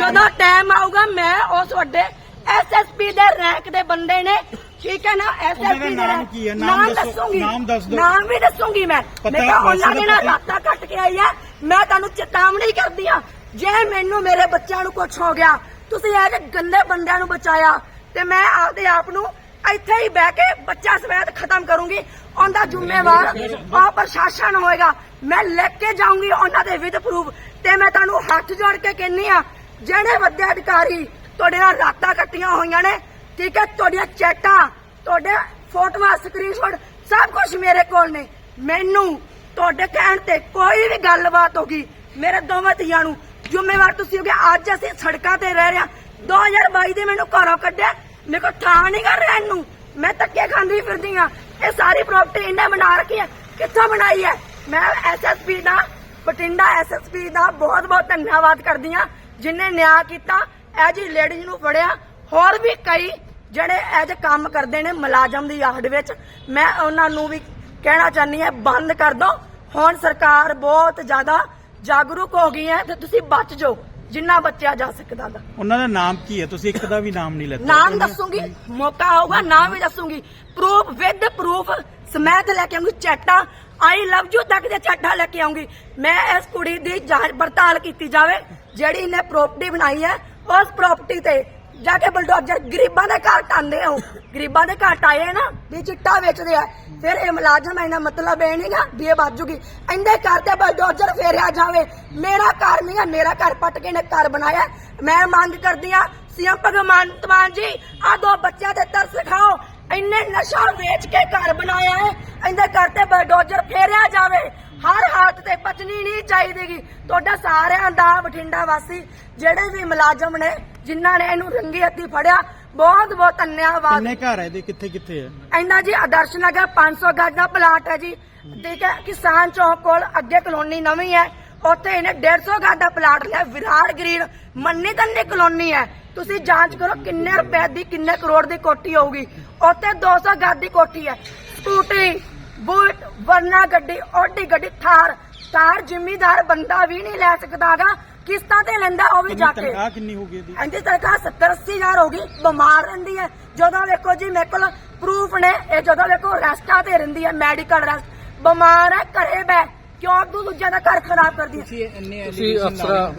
[SPEAKER 1] ਜਦੋਂ ਟਾਈਮ ਆਊਗਾ, ਮੈਂ ਉਸ ਵੱਡੇ ਐਸਐਸਪੀ ਦੇ ਰੈਂਕ ਦੇ ਬੰਦੇ ਨੇ ਠੀਕ ਹੈ ਨਾ? ਐਸਐਸਪੀ ਦੇ
[SPEAKER 4] ਨਾਮ ਕੀ ਹੈ? ਨਾਮ ਦੱਸੋ-
[SPEAKER 1] ਦੱਸੂਗੀ।
[SPEAKER 4] ਨਾਮ ਦੱਸ ਦਿਓ।
[SPEAKER 1] ਨਾਮ ਵੀ ਦੱਸੂਗੀ ਮੈਂ। ਮੈਂ ਕਿਹਾ ਉਹਨਾਂ
[SPEAKER 4] ਵੈਸੇ
[SPEAKER 1] ਨੇ
[SPEAKER 4] ਤਾਂ
[SPEAKER 1] ਨਾ
[SPEAKER 4] ਪਤਾ-
[SPEAKER 1] ਰਾਤਾਂ ਕੱਟ ਕੇ ਆਈ ਆ ਮੈਂ ਤੁਹਾਨੂੰ ਚੇਤਾਵਨੀ ਕਰਦੀ ਆ ਜੇ ਮੈਨੂੰ ਮੇਰੇ ਬੱਚਿਆਂ ਨੂੰ ਕੁਝ ਹੋ ਗਿਆ ਤੁਸੀਂ ਇਹ ਜਿਹੇ ਗੰਦੇ ਬੰਦਿਆਂ ਨੂੰ ਬਚਾਇਆ ਤੇ ਮੈਂ ਆਪਦੇ ਆਪ ਨੂੰ ਇੱਥੇ ਹੀ ਬਹਿ ਕੇ ਬੱਚਾ ਸਮੇਤ ਖਤਮ ਕਰੂੰਗੀ। ਉਹਦਾ ਜ਼ਿੰਮੇਵਾਰ ਆ ਪ੍ਰਸ਼ਾਸਨ ਹੋਏਗਾ। ਮੈਂ ਲੈ ਕੇ ਜਾਊਂਗੀ ਉਹਨਾਂ ਦੇ ਵਿਦ ਪ੍ਰੂਫ ਤੇ ਮੈਂ ਤੁਹਾਨੂੰ ਹੱਥ ਜੋੜ ਕੇ ਕਹਿੰਨੀ ਆ ਜਿਹੜੇ ਵੱਡੇ ਅਧਿਕਾਰੀ ਤੁਹਾਡੇ ਨਾਲ ਰਾਤਾਂ ਕੱਟੀਆਂ ਹੋਈਆਂ ਨੇ, ਠੀਕ ਹੈ? ਤੁਹਾਡੀਆਂ ਚੈਟਾਂ, ਤੁਹਾਡੇ ਫੋਟੋਆਂ ਸਕਰੀਨਸ਼ਾਟ ਸਭ ਕੁਝ ਮੇਰੇ ਕੋਲ ਨੇ। ਮੈਨੂੰ ਤੁਹਾਡੇ ਕਹਿਣ ਤੇ ਕੋਈ ਵੀ ਗੱਲਬਾਤ ਹੋਗੀ ਮੇਰੇ ਦੋਵਾਂ ਧੀਆਂ ਨੂੰ, ਜ਼ਿੰਮੇਵਾਰ ਤੁਸੀਂ ਹੋਗੇ ਅੱਜ ਅਸੀਂ ਸੜਕਾਂ ਤੇ ਰਹਿ ਰਹੇ ਹਾਂ। 2022 ਦੇ ਮੈਨੂੰ ਘਰੋਂ ਕੱਢਿਆ। ਮੇਰੇ ਕੋਲ ਥਾਂ ਨਹੀਂ ਕਰ ਰਿਹਾ ਇਹਨੂੰ ਮੈਂ ਧੱਕੇ ਖਾਂਦੀ ਫਿਰਦੀ ਆ ਇਹ ਸਾਰੀ ਪ੍ਰਾਪਰਟੀ ਇਹਨੇ ਬਣਾ ਰੱਖੀ ਹੈ। ਕਿੱਥੋਂ ਬਣਾਈ ਹੈ? ਮੈਂ ਐਸਐਸਪੀ ਦਾ, ਬਠਿੰਡਾ ਐਸਐਸਪੀ ਦਾ ਬਹੁਤ ਬਹੁਤ ਧੰਨਵਾਦ ਕਰਦੀ ਆ ਜਿਨੇ ਨਿਆਂ ਕੀਤਾ ਇਹ ਜੀ ਲੇਡੀਜ਼ ਨੂੰ ਫੜਿਆ। ਹੋਰ ਵੀ ਕਈ ਜਿਹੜੇ ਜਿਹੇ ਕੰਮ ਕਰਦੇ ਨੇ ਮੁਲਾਜ਼ਮ ਦੀ ਆਹੜ ਵਿੱਚ ਮੈਂ ਉਹਨਾਂ ਨੂੰ ਵੀ ਕਹਿਣਾ ਚਾਹਨੀ ਹੈ ਬੰਦ ਕਰ ਦੋ। ਹੁਣ ਸਰਕਾਰ ਬਹੁਤ ਜ਼ਿਆਦਾ ਜਾਗਰੂਕ ਹੋ ਗਈ ਹੈ ਤੇ ਤੁਸੀਂ ਬਚ ਜਾਓ ਜਿੰਨਾ ਬਚਿਆ ਜਾ ਸਕਦਾ ਦਾ
[SPEAKER 4] ਉਹਨਾਂ ਦਾ ਨਾਮ ਕੀ ਹੈ? ਤੁਸੀਂ ਇੱਕ ਦਾ ਵੀ ਨਾਮ ਨਹੀਂ ਲੈਤਾ।
[SPEAKER 1] ਨਾਮ ਦੱਸੂਗੀ ਮੌਕਾ ਆਊਗਾ ਨਾਮ ਵੀ ਦੱਸੂਗੀ। ਪ੍ਰੂਫ ਵਿਦ ਪ੍ਰੂਫ ਸਮੈਤ ਲੈ ਕੇ ਆਉਂਗੀ ਚੈਟਾ ਆਈ ਲਵ ਯੂ ਤੱਕ ਦੇ ਚੈਟਾ ਲੈ ਕੇ ਆਉਂਗੀ ਮੈਂ ਇਸ ਕੁੜੀ ਦੀ ਜਾਂਚ ਪੜਤਾਲ ਕੀਤੀ ਜਾਵੇ ਜਿਹੜੀ ਇਹਨੇ ਪ੍ਰਾਪਰਟੀ ਬਣਾਈ ਹੈ ਉਸ ਪ੍ਰਾਪਰਟੀ ਤੇ ਜਾ ਕੇ ਬਲਡੋਜ਼ਰ ਗਰੀਬਾਂ ਦੇ ਘਰ ਟਾਂਦੇ ਹੋ ਗਰੀਬਾਂ ਦੇ ਘਰ ਟਾਏ ਨਾ, ਵੀ ਚਿੱਟਾ ਵੇਚਦੇ ਆ। ਫਿਰ ਇਹ ਮੁਲਾਜ਼ਮ ਇਹਨਾਂ ਮਤਲਬ ਇਹ ਨਹੀਂਗਾ ਵੀ ਇਹ ਬਾਜੂਗੀ ਇਹਦੇ ਘਰ ਤੇ ਬਲਡੋਜ਼ਰ ਫੇਰਿਆ ਜਾਵੇ। ਮੇਰਾ ਘਰ ਨਹੀਂ ਆ, ਮੇਰਾ ਘਰ ਪੱਟ ਕੇ ਇਹਨੇ ਘਰ ਬਣਾਇਆ। ਮੈਂ ਮੰਗ ਕਰਦੀ ਆ, ਸੀਐਮ ਭਗਵੰਤ ਮਾਨ ਜੀ ਆ ਦੋ ਬੱਚਿਆਂ ਦੇ ਤਰਸ ਖਾਓ ਇੰਨੇ ਨਸ਼ਾ ਵੇਚ ਕੇ ਘਰ ਬਣਾਇਆ ਹੈ। ਇਹਦੇ ਘਰ ਤੇ ਬਲਡੋਜ਼ਰ ਫੇਰਿਆ ਜਾਵੇ। ਹਰ ਹਾਲਤ ਤੇ ਬਚਣੀ ਨਹੀਂ ਚਾਹੀਦੀਗੀ। ਤੁਹਾਡਾ ਸਾਰਿਆਂ ਦਾ ਬਠਿੰਡਾ ਵਾਸੀ ਜਿਹੜੇ ਵੀ ਮੁਲਾਜ਼ਮ ਨੇ ਜਿਨ੍ਹਾਂ ਨੇ ਇਹਨੂੰ ਰੰਗੀ ਹੱਥੀ ਫੜਿਆ ਬਹੁਤ ਬਹੁਤ ਧੰਨਵਾਦ।
[SPEAKER 4] ਕਿੰਨੇ ਘਰ ਹੈ ਇਹਦੇ? ਕਿੱਥੇ ਕਿੱਥੇ ਹੈ
[SPEAKER 1] ਇੰਨਾ ਜੀ ਆਦਰਸ਼ ਨਗਰ 500 ਗਜ ਦਾ ਪਲਾਟ ਹੈ ਜੀ। ਠੀਕ ਹੈ ਕਿਸਾਨ ਚੌਕ ਕੋਲ ਅੱਗੇ ਕਲੋਨੀ ਨਵੀਂ ਹੈ। ਉੱਥੇ ਇਹਨੇ 150 ਗਜ ਦਾ ਪਲਾਟ ਲਿਆ। ਵਿਰਾਟ ਗ੍ਰੀਨ ਮੰਨੀ ਤੰਨੀ ਕਲੋਨੀ ਹੈ। ਤੁਸੀਂ ਜਾਂਚ ਕਰੋ ਕਿੰਨੇ ਰੁਪਏ ਦੀ ਕਿੰਨੇ ਕਰੋੜ ਦੀ ਕੋਠੀ ਹੋਊਗੀ। ਉੱਥੇ 200 ਗਜ ਦੀ ਕੋਠੀ ਹੈ। ਸਕੂਟਰੀ ਬੁਲਟ ਵਰਨਾ ਗੱਡੀ ਓਡੀ ਗੱਡੀ ਥਾਰ। ਥਾਰ ਜ਼ਿਮੀਦਾਰ ਬੰਦਾ ਵੀ ਨਹੀਂ ਲੈ ਸਕਦਾਗਾ। ਕਿਸ਼ਤਾਂ ਤੇ ਲੈਂਦਾ ਉਹ ਵੀ ਜਾ ਕੇ।
[SPEAKER 4] ਤਨਖਾਹ ਕਿੰਨੀ ਹੋਗੀ ਇਹਦੀ?
[SPEAKER 1] ਇਹਦੀ ਤਨਖਾਹ 70 80 ਹਜ਼ਾਰ ਹੋ ਗਈ। ਬਿਮਾਰ ਰਹਿੰਦੀ ਹੈ। ਜਦੋਂ ਵੇਖੋ ਜੀ ਮੇਰੇ ਕੋਲ ਪ੍ਰੂਫ ਨੇ। ਇਹ ਜਦੋਂ ਵੇਖੋ ਰੈਸਟਾਂ ਤੇ ਰਹਿੰਦੀ ਹੈ ਮੈਡੀਕਲ ਰੈਸਟ ਬਿਮਾਰ ਹੈ ਘਰੇ ਬੈ ਕਿਉਂ ਤੂੰ ਦੂਜਿਆਂ ਦਾ ਘਰ ਖਰਾਬ ਕਰਦੀ ਹੈ?
[SPEAKER 5] ਤੁਸੀਂ ਅਫਸਰ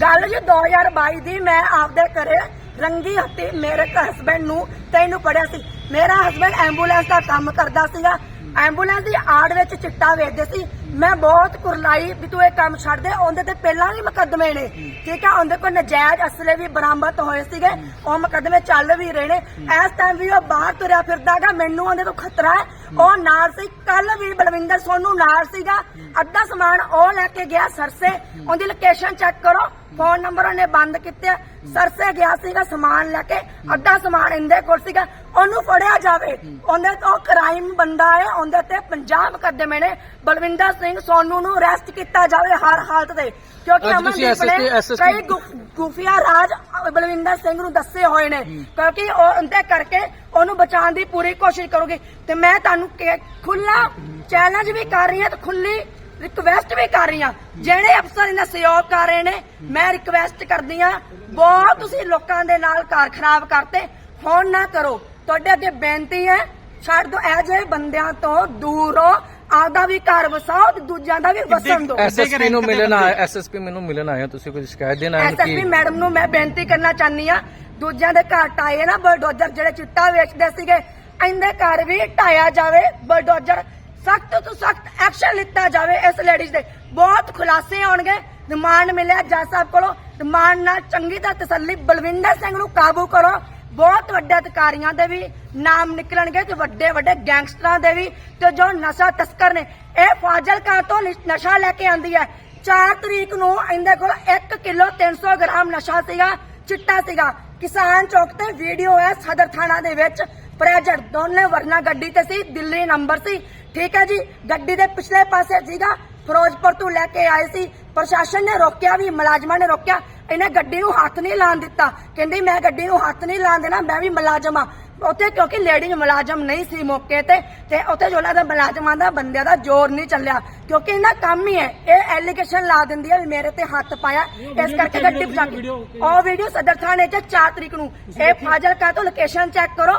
[SPEAKER 1] ਗੱਲ ਜੀ 2022 ਦੀ ਮੈਂ ਆਪਦੇ ਘਰੇ ਰੰਗੀ ਹੱਤੀ ਮੇਰੇ ਹਸਬੰਡ ਨੂੰ ਤੈਨੂੰ ਪੜਿਆ ਸੀ। ਮੇਰਾ ਹਸਬੰਡ ਐਂਬੂਲੈਂਸ ਦਾ ਕੰਮ ਕਰਦਾ ਸੀਗਾ। ਐਂਬੂਲੈਂਸ ਦੀ ਆੜ ਵਿੱਚ ਚਿੱਟਾ ਵੇਚਦੇ ਸੀ। ਮੈਂ ਬਹੁਤ ਕੁਰਲਾਈ ਵੀ ਤੂੰ ਇਹ ਕੰਮ ਛੱਡ ਦੇ ਉਹਦੇ ਤੇ ਪਹਿਲਾਂ ਵੀ ਮੁਕੱਦਮੇ ਨੇ। ਠੀਕ ਆ ਉਹਦੇ ਕੋਲ ਨਜਾਇਜ਼ ਅਸਲੇ ਵੀ ਬਰਾਮਦ ਹੋਏ ਸੀਗੇ। ਉਹ ਮੁਕੱਦਮੇ ਚੱਲ ਵੀ ਰਹੇ ਨੇ। ਇਸ ਟਾਈਮ ਵੀ ਉਹ ਬਾਹਰ ਤੁਰਿਆ ਫਿਰਦਾਗਾ ਮੈਨੂੰ ਉਹਦੇ ਤੋਂ ਖਤਰਾ ਹੈ। ਉਹ ਨਾਲ ਸੀ ਕੱਲ ਵੀ ਬਲਵਿੰਦਰ ਸੋਨੂ ਨਾਲ ਸੀਗਾ। ਅੱਧਾ ਸਮਾਨ ਉਹ ਲੈ ਕੇ ਗਿਆ ਸਰਸੇ। ਉਹਦੀ ਲੋਕੇਸ਼ਨ ਚੈੱਕ ਕਰੋ। ਫੋਨ ਨੰਬਰ ਉਹਨੇ ਬੰਦ ਕੀਤੇ। ਸਰਸੇ ਗਿਆ ਸੀਗਾ ਸਮਾਨ ਲੈ ਕੇ। ਅੱਧਾ ਸਮਾਨ ਇਹਦੇ ਕੋਲ ਸੀਗਾ। ਉਹਨੂੰ ਫੜਿਆ ਜਾਵੇ। ਉਹਦੇ ਤੋਂ ਕ੍ਰਾਈਮ ਬੰਦਾ ਹੈ ਉਹਦੇ ਤੇ 50 ਮੁਕੱਦਮੇ ਨੇ ਬਲਵਿੰਦਰ ਸਿੰਘ ਸੋਨੂ ਨੂੰ ਅਰੈਸਟ ਕੀਤਾ ਜਾਵੇ ਹਰ ਹਾਲਤ ਤੇ। ਕਿਉਂਕਿ ਅਮਨਦੀਪ ਨੇ ਕਈ ਗੁਫੀਆ ਰਾਜ ਬਲਵਿੰਦਰ ਸਿੰਘ ਨੂੰ ਦੱਸੇ ਹੋਏ ਨੇ। ਕਿਉਂਕਿ ਉਹ ਉਹਦੇ ਕਰਕੇ ਉਹਨੂੰ ਬਚਾਉਣ ਦੀ ਪੂਰੀ ਕੋਸ਼ਿਸ਼ ਕਰੂਗੀ। ਤੇ ਮੈਂ ਤੁਹਾਨੂੰ ਖੁੱਲਾ ਚੈਲੰਜ ਵੀ ਕਰ ਰਹੀ ਹਾਂ ਤੇ ਖੁੱਲੀ ਰਿਕਵੈਸਟ ਵੀ ਕਰ ਰਹੀ ਹਾਂ। ਜਿਹੜੇ ਅਫਸਰ ਇਹਨਾਂ ਸਹਿਯੋਗ ਕਰ ਰਹੇ ਨੇ ਮੈਂ ਰਿਕਵੈਸਟ ਕਰਦੀ ਹਾਂ ਬਹੁਤ ਤੁਸੀਂ ਲੋਕਾਂ ਦੇ ਨਾਲ ਘਰ ਖਰਾਬ ਕਰਤੇ ਹੁਣ ਨਾ ਕਰੋ। ਤੁਹਾਡੇ ਅੱਗੇ ਬੇਨਤੀ ਹੈ ਛੱਡ ਦੋ ਇਹ ਜਿਹੇ ਬੰਦਿਆਂ ਤੋਂ ਦੂਰ ਰਹੋ ਆਪਦਾ ਵੀ ਘਰ ਵਸਾਓ ਤੇ ਦੂਜਿਆਂ ਦਾ ਵੀ ਵਸਣ ਦਿਓ।
[SPEAKER 6] ਐਸਐਸਪੀ ਨੂੰ ਮਿਲਣ ਆਇਆ ਐਸਐਸਪੀ ਮੈਨੂੰ ਮਿਲਣ ਆਇਆ ਤੁਸੀਂ ਕੋਈ ਸ਼ਿਕਾਇਤ ਦੇਣ ਆਏ
[SPEAKER 1] ਐਸਐਸਪੀ ਮੈਡਮ ਨੂੰ ਮੈਂ ਬੇਨਤੀ ਕਰਨਾ ਚਾਹਨੀ ਆ ਦੂਜਿਆਂ ਦੇ ਘਰ ਟਾਏ ਨਾ ਬਲਡੋਜ਼ਰ ਜਿਹੜੇ ਚਿੱਟਾ ਵੇਚਦੇ ਸੀਗੇ ਇਹਦੇ ਘਰ ਵੀ ਢਾਇਆ ਜਾਵੇ ਬਲਡੋਜ਼ਰ ਸਖਤ ਤੋਂ ਸਖਤ ਐਕਸ਼ਨ ਲਿੱਤਾ ਜਾਵੇ ਇਸ ਲੇਡੀਜ਼ ਦੇ। ਬਹੁਤ ਖੁਲਾਸੇ ਆਉਣਗੇ ਰਿਮਾਂਡ ਮਿਲਿਆ ਜੱਜ ਸਾਹਿਬ ਕੋਲੋਂ ਰਿਮਾਂਡ ਨਾਲ ਚੰਗੀ ਤਰ੍ਹਾਂ ਤਸੱਲੀ ਬਲਵਿੰਦਰ ਸਿੰਘ ਨੂੰ ਕਾਬੂ ਕਰੋ ਬਹੁਤ ਵੱਡੇ ਅਧਿਕਾਰੀਆਂ ਦੇ ਵੀ ਨਾਮ ਨਿਕਲਣਗੇ ਤੇ ਵੱਡੇ ਵੱਡੇ ਗੈਂਗਸਟਰਾਂ ਦੇ ਵੀ ਤੇ ਜੋ ਨਸ਼ਾ ਤਸਕਰ ਨੇ, ਇਹ ਫਾਜ਼ਿਲਕਾ ਤੋਂ ਨਸ਼ਾ ਲੈ ਕੇ ਆਂਦੀ ਹੈ। 4 ਤਰੀਕ ਨੂੰ ਇਹਦੇ ਕੋਲ 1 ਕਿਲੋ 300 ਗ੍ਰਾਮ ਨਸ਼ਾ ਸੀਗਾ, ਚਿੱਟਾ ਸੀਗਾ। ਕਿਸਾਨ ਚੌਕ ਤੇ ਵੀਡੀਓ ਹੈ ਸਦਰ ਥਾਣਾ ਦੇ ਵਿੱਚ। ਪ੍ਰੈਜੈਂਟ ਦੋਨੇ ਵਰਨਾ ਗੱਡੀ ਤੇ ਸੀ, ਦਿੱਲੀ ਨੰਬਰ ਸੀ। ਠੀਕ ਹੈ ਜੀ, ਗੱਡੀ ਦੇ ਪਿਛਲੇ ਪਾਸੇ ਸੀਗਾ। ਫਿਰੋਜ਼ਪੁਰ ਤੋਂ ਲੈ ਕੇ ਆਏ ਸੀ। ਪ੍ਰਸ਼ਾਸਨ ਨੇ ਰੋਕਿਆ ਵੀ, ਮੁਲਾਜ਼ਮਾਂ ਨੇ ਰੋਕਿਆ। ਇਹਨੇ ਗੱਡੀ ਨੂੰ ਹੱਥ ਨਹੀਂ ਲਾਣ ਦਿੱਤਾ। ਕਹਿੰਦੀ ਮੈਂ ਗੱਡੀ ਨੂੰ ਹੱਥ ਨਹੀਂ ਲਾਣ ਦੇਣਾ ਮੈਂ ਵੀ ਮੁਲਾਜ਼ਮ ਆ ਉੱਥੇ ਕਿਉਂਕਿ ਲੇਡੀ ਮੁਲਾਜ਼ਮ ਨਹੀਂ ਸੀ ਮੌਕੇ ਤੇ ਤੇ ਉੱਥੇ ਜੋ ਉਹਨਾਂ ਦਾ ਮੁਲਾਜ਼ਮਾਂ ਦਾ ਬੰਦਿਆਂ ਦਾ ਜ਼ੋਰ ਨਹੀਂ ਚੱਲਿਆ। ਕਿਉਂਕਿ ਇਹਨਾਂ ਕੰਮ ਹੀ ਹੈ। ਇਹ ਐਲੀਗੇਸ਼ਨ ਲਾ ਦਿੰਦੀ ਹੈ ਵੀ ਮੇਰੇ ਤੇ ਹੱਥ ਪਾਇਆ। ਇਸ ਕਰਕੇ ਗੱਡੀ ਪਛਾ ਕੇ ਉਹ ਵੀਡੀਓ ਸਦਰ ਥਾਣੇ 'ਚ 4 ਤਰੀਕ ਨੂੰ। ਇਹ ਫਾਜ਼ਿਲਕਾ ਤੋਂ ਲੋਕੇਸ਼ਨ ਚੈੱਕ ਕਰੋ।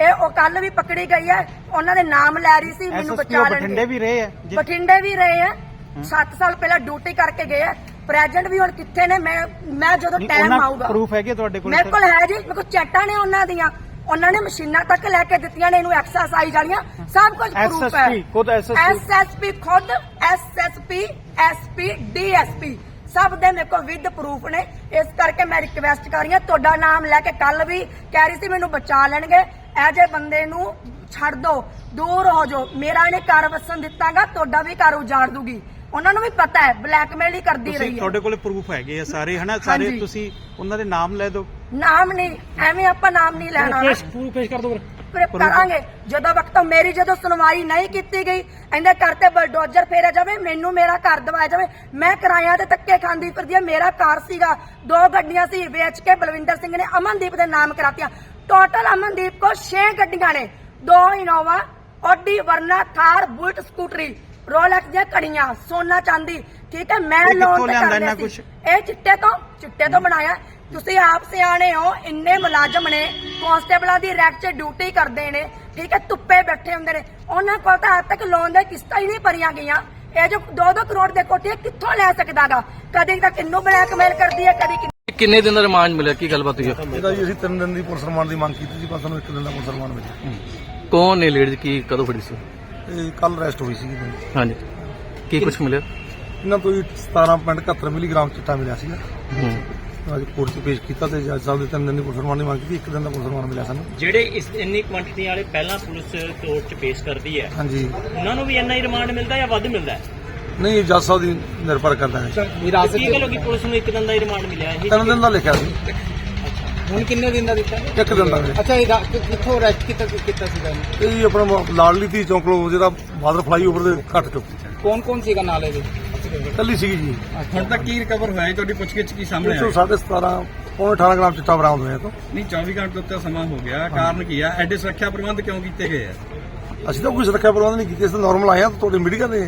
[SPEAKER 1] ਇਹ ਉਹ ਕੱਲ ਵੀ ਪਕੜੀ ਗਈ ਹੈ। ਉਹਨਾਂ ਦੇ ਨਾਮ ਲੈ ਰਹੀ ਸੀ ਮੈਨੂੰ ਬਚਾ ਲੈਣਗੇ
[SPEAKER 4] ਬਠਿੰਡੇ ਵੀ ਰਹੇ ਆ।
[SPEAKER 1] ਬਠਿੰਡੇ ਵੀ ਰਹੇ ਆ 7 ਸਾਲ ਪਹਿਲਾਂ ਡਿਊਟੀ ਕਰਕੇ ਗਏ ਆ ਪ੍ਰੈਜ਼ੈਂਟ ਵੀ ਹੁਣ ਕਿੱਥੇ ਨੇ ਮੈਂ ਮੈਂ ਜਦੋਂ ਟਾਈਮ ਆਊਗਾ।
[SPEAKER 4] ਪ੍ਰੂਫ ਹੈਗੇ ਤੁਹਾਡੇ ਕੋਲ
[SPEAKER 1] ਮੇਰੇ ਕੋਲ ਹੈ ਜੀ ਮੇਰੇ ਕੋਲ ਚੈਟਾਂ ਨੇ ਉਹਨਾਂ ਦੀਆਂ। ਉਹਨਾਂ ਨੇ ਮਸ਼ੀਨਾਂ ਤੱਕ ਲੈ ਕੇ ਦਿੱਤੀਆਂ ਨੇ ਇਹਨੂੰ ਐਕਸਰਸਾਈਜ਼ ਵਾਲੀਆਂ। ਸਭ ਕੁਝ ਪ੍ਰੂਫ ਹੈ।
[SPEAKER 4] SSP, ਖੁਦ
[SPEAKER 1] ਐਸਐਸਪੀ ਖੁਦ ਐਸਐਸਪੀ ਐਸਪੀ ਡੀਐਸਪੀ ਸਭ ਦੇ ਮੇਰੇ ਕੋਲ ਵਿਦ ਪ੍ਰੂਫ ਨੇ। ਇਸ ਕਰਕੇ ਮੈਂ ਰਿਕਵੈਸਟ ਕਰ ਰਹੀ ਹਾਂ ਤੁਹਾਡਾ ਨਾਮ ਲੈ ਕੇ ਕੱਲ ਵੀ ਕਹਿ ਰਹੀ ਸੀ ਮੈਨੂੰ ਬਚਾ ਲੈਣਗੇ। ਇਹ ਜੇ ਬੰਦੇ ਨੂੰ ਛੱਡ ਦੋ ਦੂਰ ਹੋ ਜਾਓ। ਮੇਰਾ ਇਹਨੇ ਘਰ ਵਸਣ ਦਿੱਤਾਗਾ ਤੁਹਾਡਾ ਵੀ ਘਰ ਉਜਾੜ ਦੂਗੀ। ਉਹਨਾਂ ਨੂੰ ਵੀ ਪਤਾ ਹੈ ਬਲੈਕਮੇਲ ਹੀ ਕਰਦੀ
[SPEAKER 4] ਤੁਸੀਂ
[SPEAKER 1] ਰਹੀ ਹੈ।
[SPEAKER 4] ਤੁਹਾਡੇ ਕੋਲ ਪ੍ਰੂਫ ਹੈਗੇ ਆ ਸਾਰੇ ਹਨਾ? ਸਾਰੇ
[SPEAKER 1] ਹਾਂਜੀ।
[SPEAKER 4] ਤੁਸੀਂ ਉਹਨਾਂ ਦੇ ਨਾਮ ਲੈ ਦਿਓ।
[SPEAKER 1] ਨਾਮ ਨਹੀਂ ਐਵੇਂ ਆਪਾਂ ਨਾਮ ਨਹੀਂ ਲੈਣਾ
[SPEAKER 5] ਪੇਸ਼ ਪੂਰਾ ਪੇਸ਼ ਕਰ ਦੋ ਫਿਰ।
[SPEAKER 1] ਫਿਰ ਕਰਾਂਗੇ। ਜਦੋਂ ਵਕਤ ਮੇਰੀ ਜਦੋਂ ਸੁਣਵਾਈ ਨਹੀਂ ਕੀਤੀ ਗਈ ਇਹਦੇ ਘਰ ਤੇ ਬਲਡੋਜ਼ਰ ਫੇਰਿਆ ਜਾਵੇ ਮੈਨੂੰ ਮੇਰਾ ਘਰ ਦਵਾਇਆ ਜਾਵੇ। ਮੈਂ ਕਿਰਾਇਆ ਤੇ ਧੱਕੇ ਖਾਂਦੀ ਫਿਰਦੀ ਮੇਰਾ ਘਰ ਸੀਗਾ ਦੋ ਗੱਡੀਆਂ ਸੀ ਵੇਚ ਕੇ ਬਲਵਿੰਦਰ ਸਿੰਘ ਨੇ ਅਮਨਦੀਪ ਦੇ ਨਾਮ ਕਰਾਤੀਆਂ। ਟੋਟਲ ਅਮਨਦੀਪ ਕੋ 6 ਗੱਡੀਆਂ ਨੇ ਦੋ Innova Audi Verna Thar bullet ਸਕੂਟਰੀ ਰੋਲੈਕਸ ਦੀਆਂ ਘੜੀਆਂ ਸੋਨਾ ਚਾਂਦੀ ਠੀਕ ਹੈ? ਮੈਂ ਲੋਨ ਤੇ ਕਰ ਲਿਆ ਸੀ? ਇਹ ਚਿੱਟੇ ਤੋਂ ਚਿੱਟੇ ਤੋਂ ਬਣਾਇਆ। ਤੁਸੀਂ ਆਪ ਸਿਆਣੇ ਹੋ ਇੰਨੇ ਮੁਲਾਜ਼ਮ ਨੇ ਕਾਂਸਟੇਬਲਾਂ ਦੀ ਰੈਕ 'ਚ ਡਿਊਟੀ ਕਰਦੇ ਨੇ ਠੀਕ ਹੈ? ਧੁੱਪੇ ਬੈਠੇ ਹੁੰਦੇ ਨੇ। ਉਹਨਾਂ ਕੋਲ ਤਾਂ ਅੱਜ ਤੱਕ ਲੋਨ ਦੇ ਕਿਸ਼ਤਾਂ ਹੀ ਨਹੀਂ ਭਰੀਆਂ ਗਈਆਂ। ਇਹ ਜੋ 2-2 ਕਰੋੜ ਦੇ ਕੋਠੇ ਕਿੱਥੋਂ ਲੈ ਸਕਦਾਗਾ? ਕਦੇ ਤਾਂ ਕਿੰਨੂੰ ਬਲੈਕਮੇਲ ਕਰਦੀ ਹੈ ਕਦੀ ਕਿੰਨੂੰ
[SPEAKER 6] ਦਿਨ ਦਾ ਰਿਮਾਂਡ ਮਿਲਿਆ? ਕੀ ਗੱਲਬਾਤ ਹੋਈ ਹੈ?
[SPEAKER 2] ਇਹਦਾ ਜੀ ਅਸੀਂ ਤਿੰਨ ਦਿਨ ਦੀ ਪੁਲਿਸ ਰਿਮਾਂਡ ਦੀ ਮੰਗ ਕੀਤੀ ਸੀ ਪਰ ਸਾਨੂੰ ਇੱਕ ਦਿਨ ਦਾ ਪੁਲਿਸ ਰਿਮਾਂਡ ਮਿਲਿਆ।
[SPEAKER 6] ਕੌਣ ਨੇ ਲੇਡੀਜ਼ ਕੀ ਕਦੋਂ ਫੜੀ ਸੀ?
[SPEAKER 2] ਇਹ ਕੱਲ ਅਰੈਸਟ ਹੋਈ ਸੀ
[SPEAKER 6] ਹਾਂਜੀ। ਕੀ ਕੁਝ ਮਿਲਿਆ?
[SPEAKER 2] ਇਹਨਾਂ ਤੋਂ ਜੀ 17.71 ਮਿਲੀਗ੍ਰਾਮ ਚਿੱਟਾ ਮਿਲਿਆ ਸੀਗਾ।
[SPEAKER 6] ਹੂੰ।
[SPEAKER 2] ਅੱਜ ਕੋਰਟ 'ਚ ਪੇਸ਼ ਕੀਤਾ ਤੇ ਜੱਜ ਸਾਹਿਬ ਦੇ ਤਿੰਨ ਦਿਨ ਦੀ ਪੁਲਿਸ ਰਿਮਾਂਡ ਦੀ ਮੰਗ ਕੀਤੀ ਇੱਕ ਦਿਨ ਦਾ ਪੁਲਿਸ ਰਿਮਾਂਡ ਮਿਲਿਆ ਸਾਨੂੰ।
[SPEAKER 7] ਜਿਹੜੇ ਇਸ ਇੰਨੀ ਕੁਆਂਟੀਟੀ ਵਾਲੇ ਪਹਿਲਾਂ ਪੁਲਿਸ ਕੋਰਟ 'ਚ ਪੇਸ਼ ਕਰਦੀ ਹੈ
[SPEAKER 2] ਹਾਂਜੀ।
[SPEAKER 7] ਉਹਨਾਂ ਨੂੰ ਵੀ ਇੰਨਾ ਹੀ ਰਿਮਾਂਡ ਮਿਲਦਾ ਜਾਂ ਵੱਧ ਮਿਲਦਾ ਹੈ?
[SPEAKER 2] ਨਹੀਂ ਜੱਜ ਸਾਹਿਬ ਦੀ ਨਿਰਭਰ ਕਰਦਾ ਹੈ।
[SPEAKER 7] ਕੀ ਗੱਲ ਹੋ ਗਈ ਪੁਲਿਸ ਨੂੰ ਇੱਕ ਦਿਨ ਦਾ ਹੀ ਰਿਮਾਂਡ ਮਿਲਿਆ ਇਹ?
[SPEAKER 2] ਤਿੰਨ ਦਿਨ ਦਾ ਲਿਖਿਆ ਸੀ।
[SPEAKER 6] ਹੁਣ ਕਿੰਨੇ ਦਿਨ ਦਾ ਦਿੱਤਾ?
[SPEAKER 2] ਇੱਕ ਦਿਨ ਦਾ। ਮਿਲਿਆ।
[SPEAKER 6] ਅੱਛਾ ਇਹ ਕਿੱਥੋਂ ਅਰੈਸਟ ਕੀਤਾ ਕੀਤਾ ਸੀਗਾ
[SPEAKER 2] ਇਹ ਜੀ ਆਪਣਾ ਮ- ਲਾਡਲੀ ਧੀ ਚੌਂਕ ਲੋ ਜਿਹੜਾ ਬਾਦਰ ਫਲਾਈਓਵਰ ਦੇ ਘੱਟ ਚੁੱਕ।
[SPEAKER 6] ਕੌਣ ਕੌਣ ਸੀਗਾ ਨਾਲ ਇਹਦੇ?
[SPEAKER 2] ਕੱਲੀ ਸੀਗੀ ਜੀ।
[SPEAKER 8] ਹੁਣ ਤੱਕ ਕੀ ਰਿਕਵਰ ਹੋਇਆ ਹੈ ਤੁਹਾਡੀ ਪੁੱਛਗਿੱਛ ਕੀ ਸਾਹਮਣੇ
[SPEAKER 2] ਇਹ ਤੋਂ
[SPEAKER 8] ਆਇਆ
[SPEAKER 2] 17.5 ਪੌਣੇ 18 ਗ੍ਰਾਮ ਚਿੱਟਾ ਬਰਾਮਦ ਹੋਇਆ ਤੋਂ।
[SPEAKER 8] ਨਹੀਂ 24 ਘੰਟੇ ਤੋਂ ਉੱਤੇ ਸਮਾਂ ਹੋ ਗਿਆ। ਕਾਰਨ ਕੀ ਆ? ਐਡੇ ਸੁਰੱਖਿਆ ਪ੍ਰਬੰਧ ਕਿਉਂ ਕੀਤੇ ਗਏ ਆ?
[SPEAKER 2] ਅਸੀਂ ਤਾਂ ਕੋਈ ਸੁਰੱਖਿਆ ਪ੍ਰਬੰਧ ਨਹੀਂ ਕੀਤੇ ਅਸੀਂ ਨਾਰਮਲ ਆਏ ਆ ਤੁਹਾਡੇ ਮੀਡੀਆ ਦੇ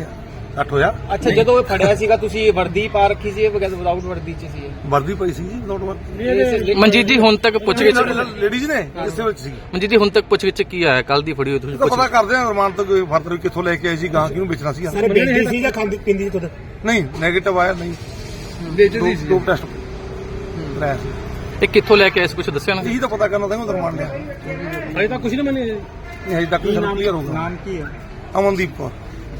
[SPEAKER 2] ਘੱਟ ਹੋਇਆ।
[SPEAKER 6] ਅੱਛਾ ਜਦੋਂ ਇਹ ਫੜਿਆ ਸੀਗਾ ਤੁਸੀਂ ਵਰਦੀ ਪਾ ਰੱਖੀ ਸੀ ਬਗੈਰ ਵਿਦਾਊਟ ਵਰਦੀ ਚ ਸੀ
[SPEAKER 2] ਵਰਦੀ ਪਈ ਸੀ ਜੀ ਵਿਦਆਊਟ ਵਰਦੀ
[SPEAKER 6] ਮਨਜੀਤ ਜੀ ਹੁਣ ਤੱਕ ਪੁੱਛਗਿੱਛ
[SPEAKER 2] ਲੇਡੀਜ਼ ਨੇ ਇਸੇ ਵਿੱਚ ਸੀ
[SPEAKER 6] ਮਨਜੀਤ ਜੀ ਹੁਣ ਤੱਕ ਪੁੱਛਗਿੱਛ ਕੀ ਆਇਆ? ਕੱਲ ਦੀ ਫੜੀ ਹੋਈ ਤੁਸੀਂ
[SPEAKER 2] ਇਹ ਪਤਾ ਕਰਦੇ ਆ ਰਮਾਨ ਤੋਂ ਕੋਈ ਫਰਦਰ ਕਿੱਥੋਂ ਲੈ ਕੇ ਆਏ ਸੀ ਗਾਂ ਕਿਹਨੂੰ ਵੇਚਣਾ ਸੀ
[SPEAKER 5] ਬੇਟੀ ਸੀ ਜਾਂ ਖਾਂਦੀ ਪਿੰਦੀ ਤੁਹਾਡੇ
[SPEAKER 2] ਨਹੀਂ 네ਗੇਟਿਵ ਆਇਆ ਨਹੀਂ।
[SPEAKER 8] ਵੇਚਦੀ
[SPEAKER 2] ਦੋ- ਦੋ ਟੈਸਟ ਲੈ ਸੀ।
[SPEAKER 6] ਇਹ ਕਿੱਥੋਂ ਲੈ ਕੇ ਆਏ ਸੀ? ਕੁਝ ਦੱਸਿਆ ਨਾ
[SPEAKER 2] ਇਹੀ ਤਾਂ ਪਤਾ ਕਰਨਾ ਤਾਂ ਰਮਾਨ ਲਿਆ
[SPEAKER 5] ਅਜੇ ਤਾਂ ਕੁਝ ਨਹੀਂ ਮੰਨੇ।
[SPEAKER 2] ਨਹੀਂ ਹਜੇ ਤੱਕ ਸਾਨੂੰ ਕਲੀਅਰ ਹੋਊਗਾ
[SPEAKER 8] ਨਾਮ ਕੀ ਹੈ?
[SPEAKER 2] ਅਮਨਦੀਪ ਕੌਰ।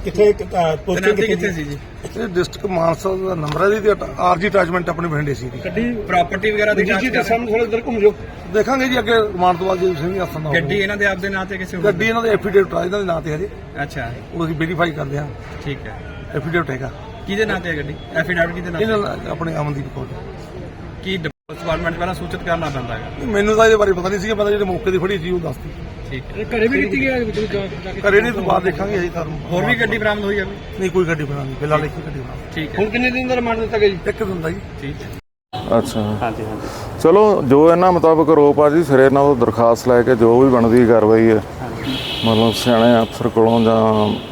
[SPEAKER 5] ਕਿੱਥੇ
[SPEAKER 8] ਤਨਾਤੀ ਕਿੱਥੇ ਸੀ ਜੀ?
[SPEAKER 2] ਇਹ ਡਿਸਟ੍ਰਿਕਟ ਮਾਨਸਾ ਦਾ ਨੰਬਰ ਹੈ ਜੀ ਆਰਜੀ ਅਟੈਚਮੈਂਟ ਆਪਣੇ ਬਠਿੰਡੇ ਸੀ ਇਹਦੀ।
[SPEAKER 5] ਗੱਡੀ
[SPEAKER 8] ਪ੍ਰਾਪਰਟੀ ਵਗੈਰਾ ਦੀ ਜਾਂਚ
[SPEAKER 5] ਜੀ
[SPEAKER 8] ਕਰ
[SPEAKER 5] ਤੇ ਸਾਹਮਣੇ ਥੋੜਾ ਇਧਰ ਘੁੰਮ। ਜਾਓ
[SPEAKER 2] ਦੇਖਾਂਗੇ ਜੀ ਅੱਗੇ ਰਮਾਨ ਤੋਂ ਬਾਅਦ ਜੇ ਤੁਸੀਂ ਵੀ ਆਸਾਂ ਦਾ
[SPEAKER 8] ਗੱਡੀ ਇਹਨਾਂ ਦੇ ਆਪਦੇ ਨਾਂ ਤੇ ਕਿਸੇ ਹੋਰ
[SPEAKER 2] ਗੱਡੀ ਇਹਨਾਂ ਦੇ ਐਫੀਡੇਵਿਟ ਆ ਇਹਨਾਂ ਦੇ ਨਾਂ ਤੇ ਹਜੇ
[SPEAKER 8] ਅੱਛਾ।
[SPEAKER 2] ਉਹ ਅਸੀਂ ਵੈਰੀਫਾਈ ਕਰਦੇ ਹਾਂ
[SPEAKER 8] ਠੀਕ ਹੈ।
[SPEAKER 2] ਐਫੀਡੇਵਿਟ ਹੈਗਾ।
[SPEAKER 8] ਕਿਹਦੇ ਨਾਂ ਤੇ ਹੈ ਗੱਡੀ? ਐਫੀਡੈਵਿਟ ਕਿਹਦੇ ਨਾਂ
[SPEAKER 2] ਇਹਨਾਂ
[SPEAKER 8] ਤੇ
[SPEAKER 2] ਨਾਲ ਆਪਣੇ ਅਮਨਦੀਪ ਕੌਰ
[SPEAKER 8] ਕੀ ਡਿਪਾਰਟਮੈਂਟ ਪਹਿਲਾਂ ਸੂਚਿਤ ਕਰਨਾ ਪੈਂਦਾ ਹੈ
[SPEAKER 2] ਮੈਨੂੰ ਤਾਂ ਇਹਦੇ ਬਾਰੇ ਪਤਾ ਨਹੀਂ ਸੀਗਾ ਪਤਾ ਜਿਹੜੇ ਮੌਕੇ ਦੀ ਫੜੀ ਸੀ ਉਹ ਦੱਸਤੀ
[SPEAKER 8] ਠੀਕ ਹੈ।
[SPEAKER 5] ਘਰੇ ਵੀ ਕੀਤੀ ਗਿਆ ਵਿੱਚ ਜਾ ਕੇ
[SPEAKER 2] ਘਰੇ ਨਹੀਂ ਤੋਂ ਬਾਅਦ ਦੇਖਾਂਗੇ ਅਸੀਂ ਤੁਹਾਨੂੰ।
[SPEAKER 8] ਹੋਰ ਵੀ ਗੱਡੀ ਬਰਾਮਦ ਹੋਈ ਹੈ
[SPEAKER 2] ਨਹੀਂ ਕੋਈ ਗੱਡੀ ਬਣਾਉਣੀ ਫਿਲਹਾਲ ਇੱਕ ਹੀ ਗੱਡੀ ਬਣਾਉਣੀ
[SPEAKER 8] ਠੀਕ ਹੈ।
[SPEAKER 5] ਹੁਣ ਕਿੰਨੇ ਦਿਨ ਦਾ ਰਿਮਾਂਡ ਦਿੱਤਾ ਗਿਆ ਜੀ?
[SPEAKER 2] ਇੱਕ ਦਿਨ ਦਾ ਜੀ।
[SPEAKER 8] ਠੀਕ ਹੈ।
[SPEAKER 3] ਅੱਛਾ।
[SPEAKER 7] ਹਾਂਜੀ ਹਾਂਜੀ।
[SPEAKER 3] ਚਲੋ ਜੋ ਇਹਨਾਂ ਮੁਤਾਬਕ ਰੋਪ ਆ ਜੀ ਸਿਰੇ ਨਾਲ ਉਹ ਦਰਖਾਸਤ ਲੈ ਕੇ ਜੋ ਵੀ ਬਣਦੀ ਕਾਰਵਾਈ ਹੈ। ਮਤਲਬ ਸਿਆਣੇ ਅਫਸਰ ਕੋਲੋਂ ਜਾਂ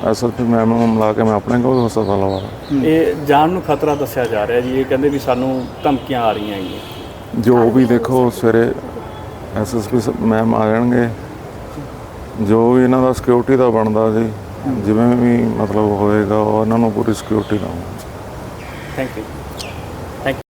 [SPEAKER 3] ਐਸਐਸਪੀ ਮੈਮ ਨੂੰ ਮਿਲਾ ਕੇ ਮੈਂ ਆਪਣੇ ਕੋਲ ਹਸਪਤਾਲ ਲਵਾ
[SPEAKER 7] ਇਹ ਜਾਨ ਨੂੰ ਖਤਰਾ ਦੱਸਿਆ ਜਾ ਰਿਹਾ ਜੀ ਇਹ ਕਹਿੰਦੇ ਵੀ ਸਾਨੂੰ ਧਮਕੀਆਂ ਆ ਰਹੀਆਂ ਹੈਗੀਆਂ।
[SPEAKER 3] ਜੋ ਵੀ ਦੇਖੋ ਸਵੇਰੇ ਐਸਐਸਪੀ ਮੈਮ ਆ ਜਾਣਗੇ। ਜੋ ਵੀ ਇਹਨਾਂ ਦਾ ਸਿਕਿਉਰਿਟੀ ਦਾ ਬਣਦਾ ਜੀ, ਜਿਵੇਂ ਵੀ ਮਤਲਬ ਹੋਏਗਾ, ਉਹ ਇਹਨਾਂ ਨੂੰ ਪੂਰੀ ਸਿਕਿਉਰਿਟੀ ਦਵਾਂਗੇ।
[SPEAKER 7] Thank you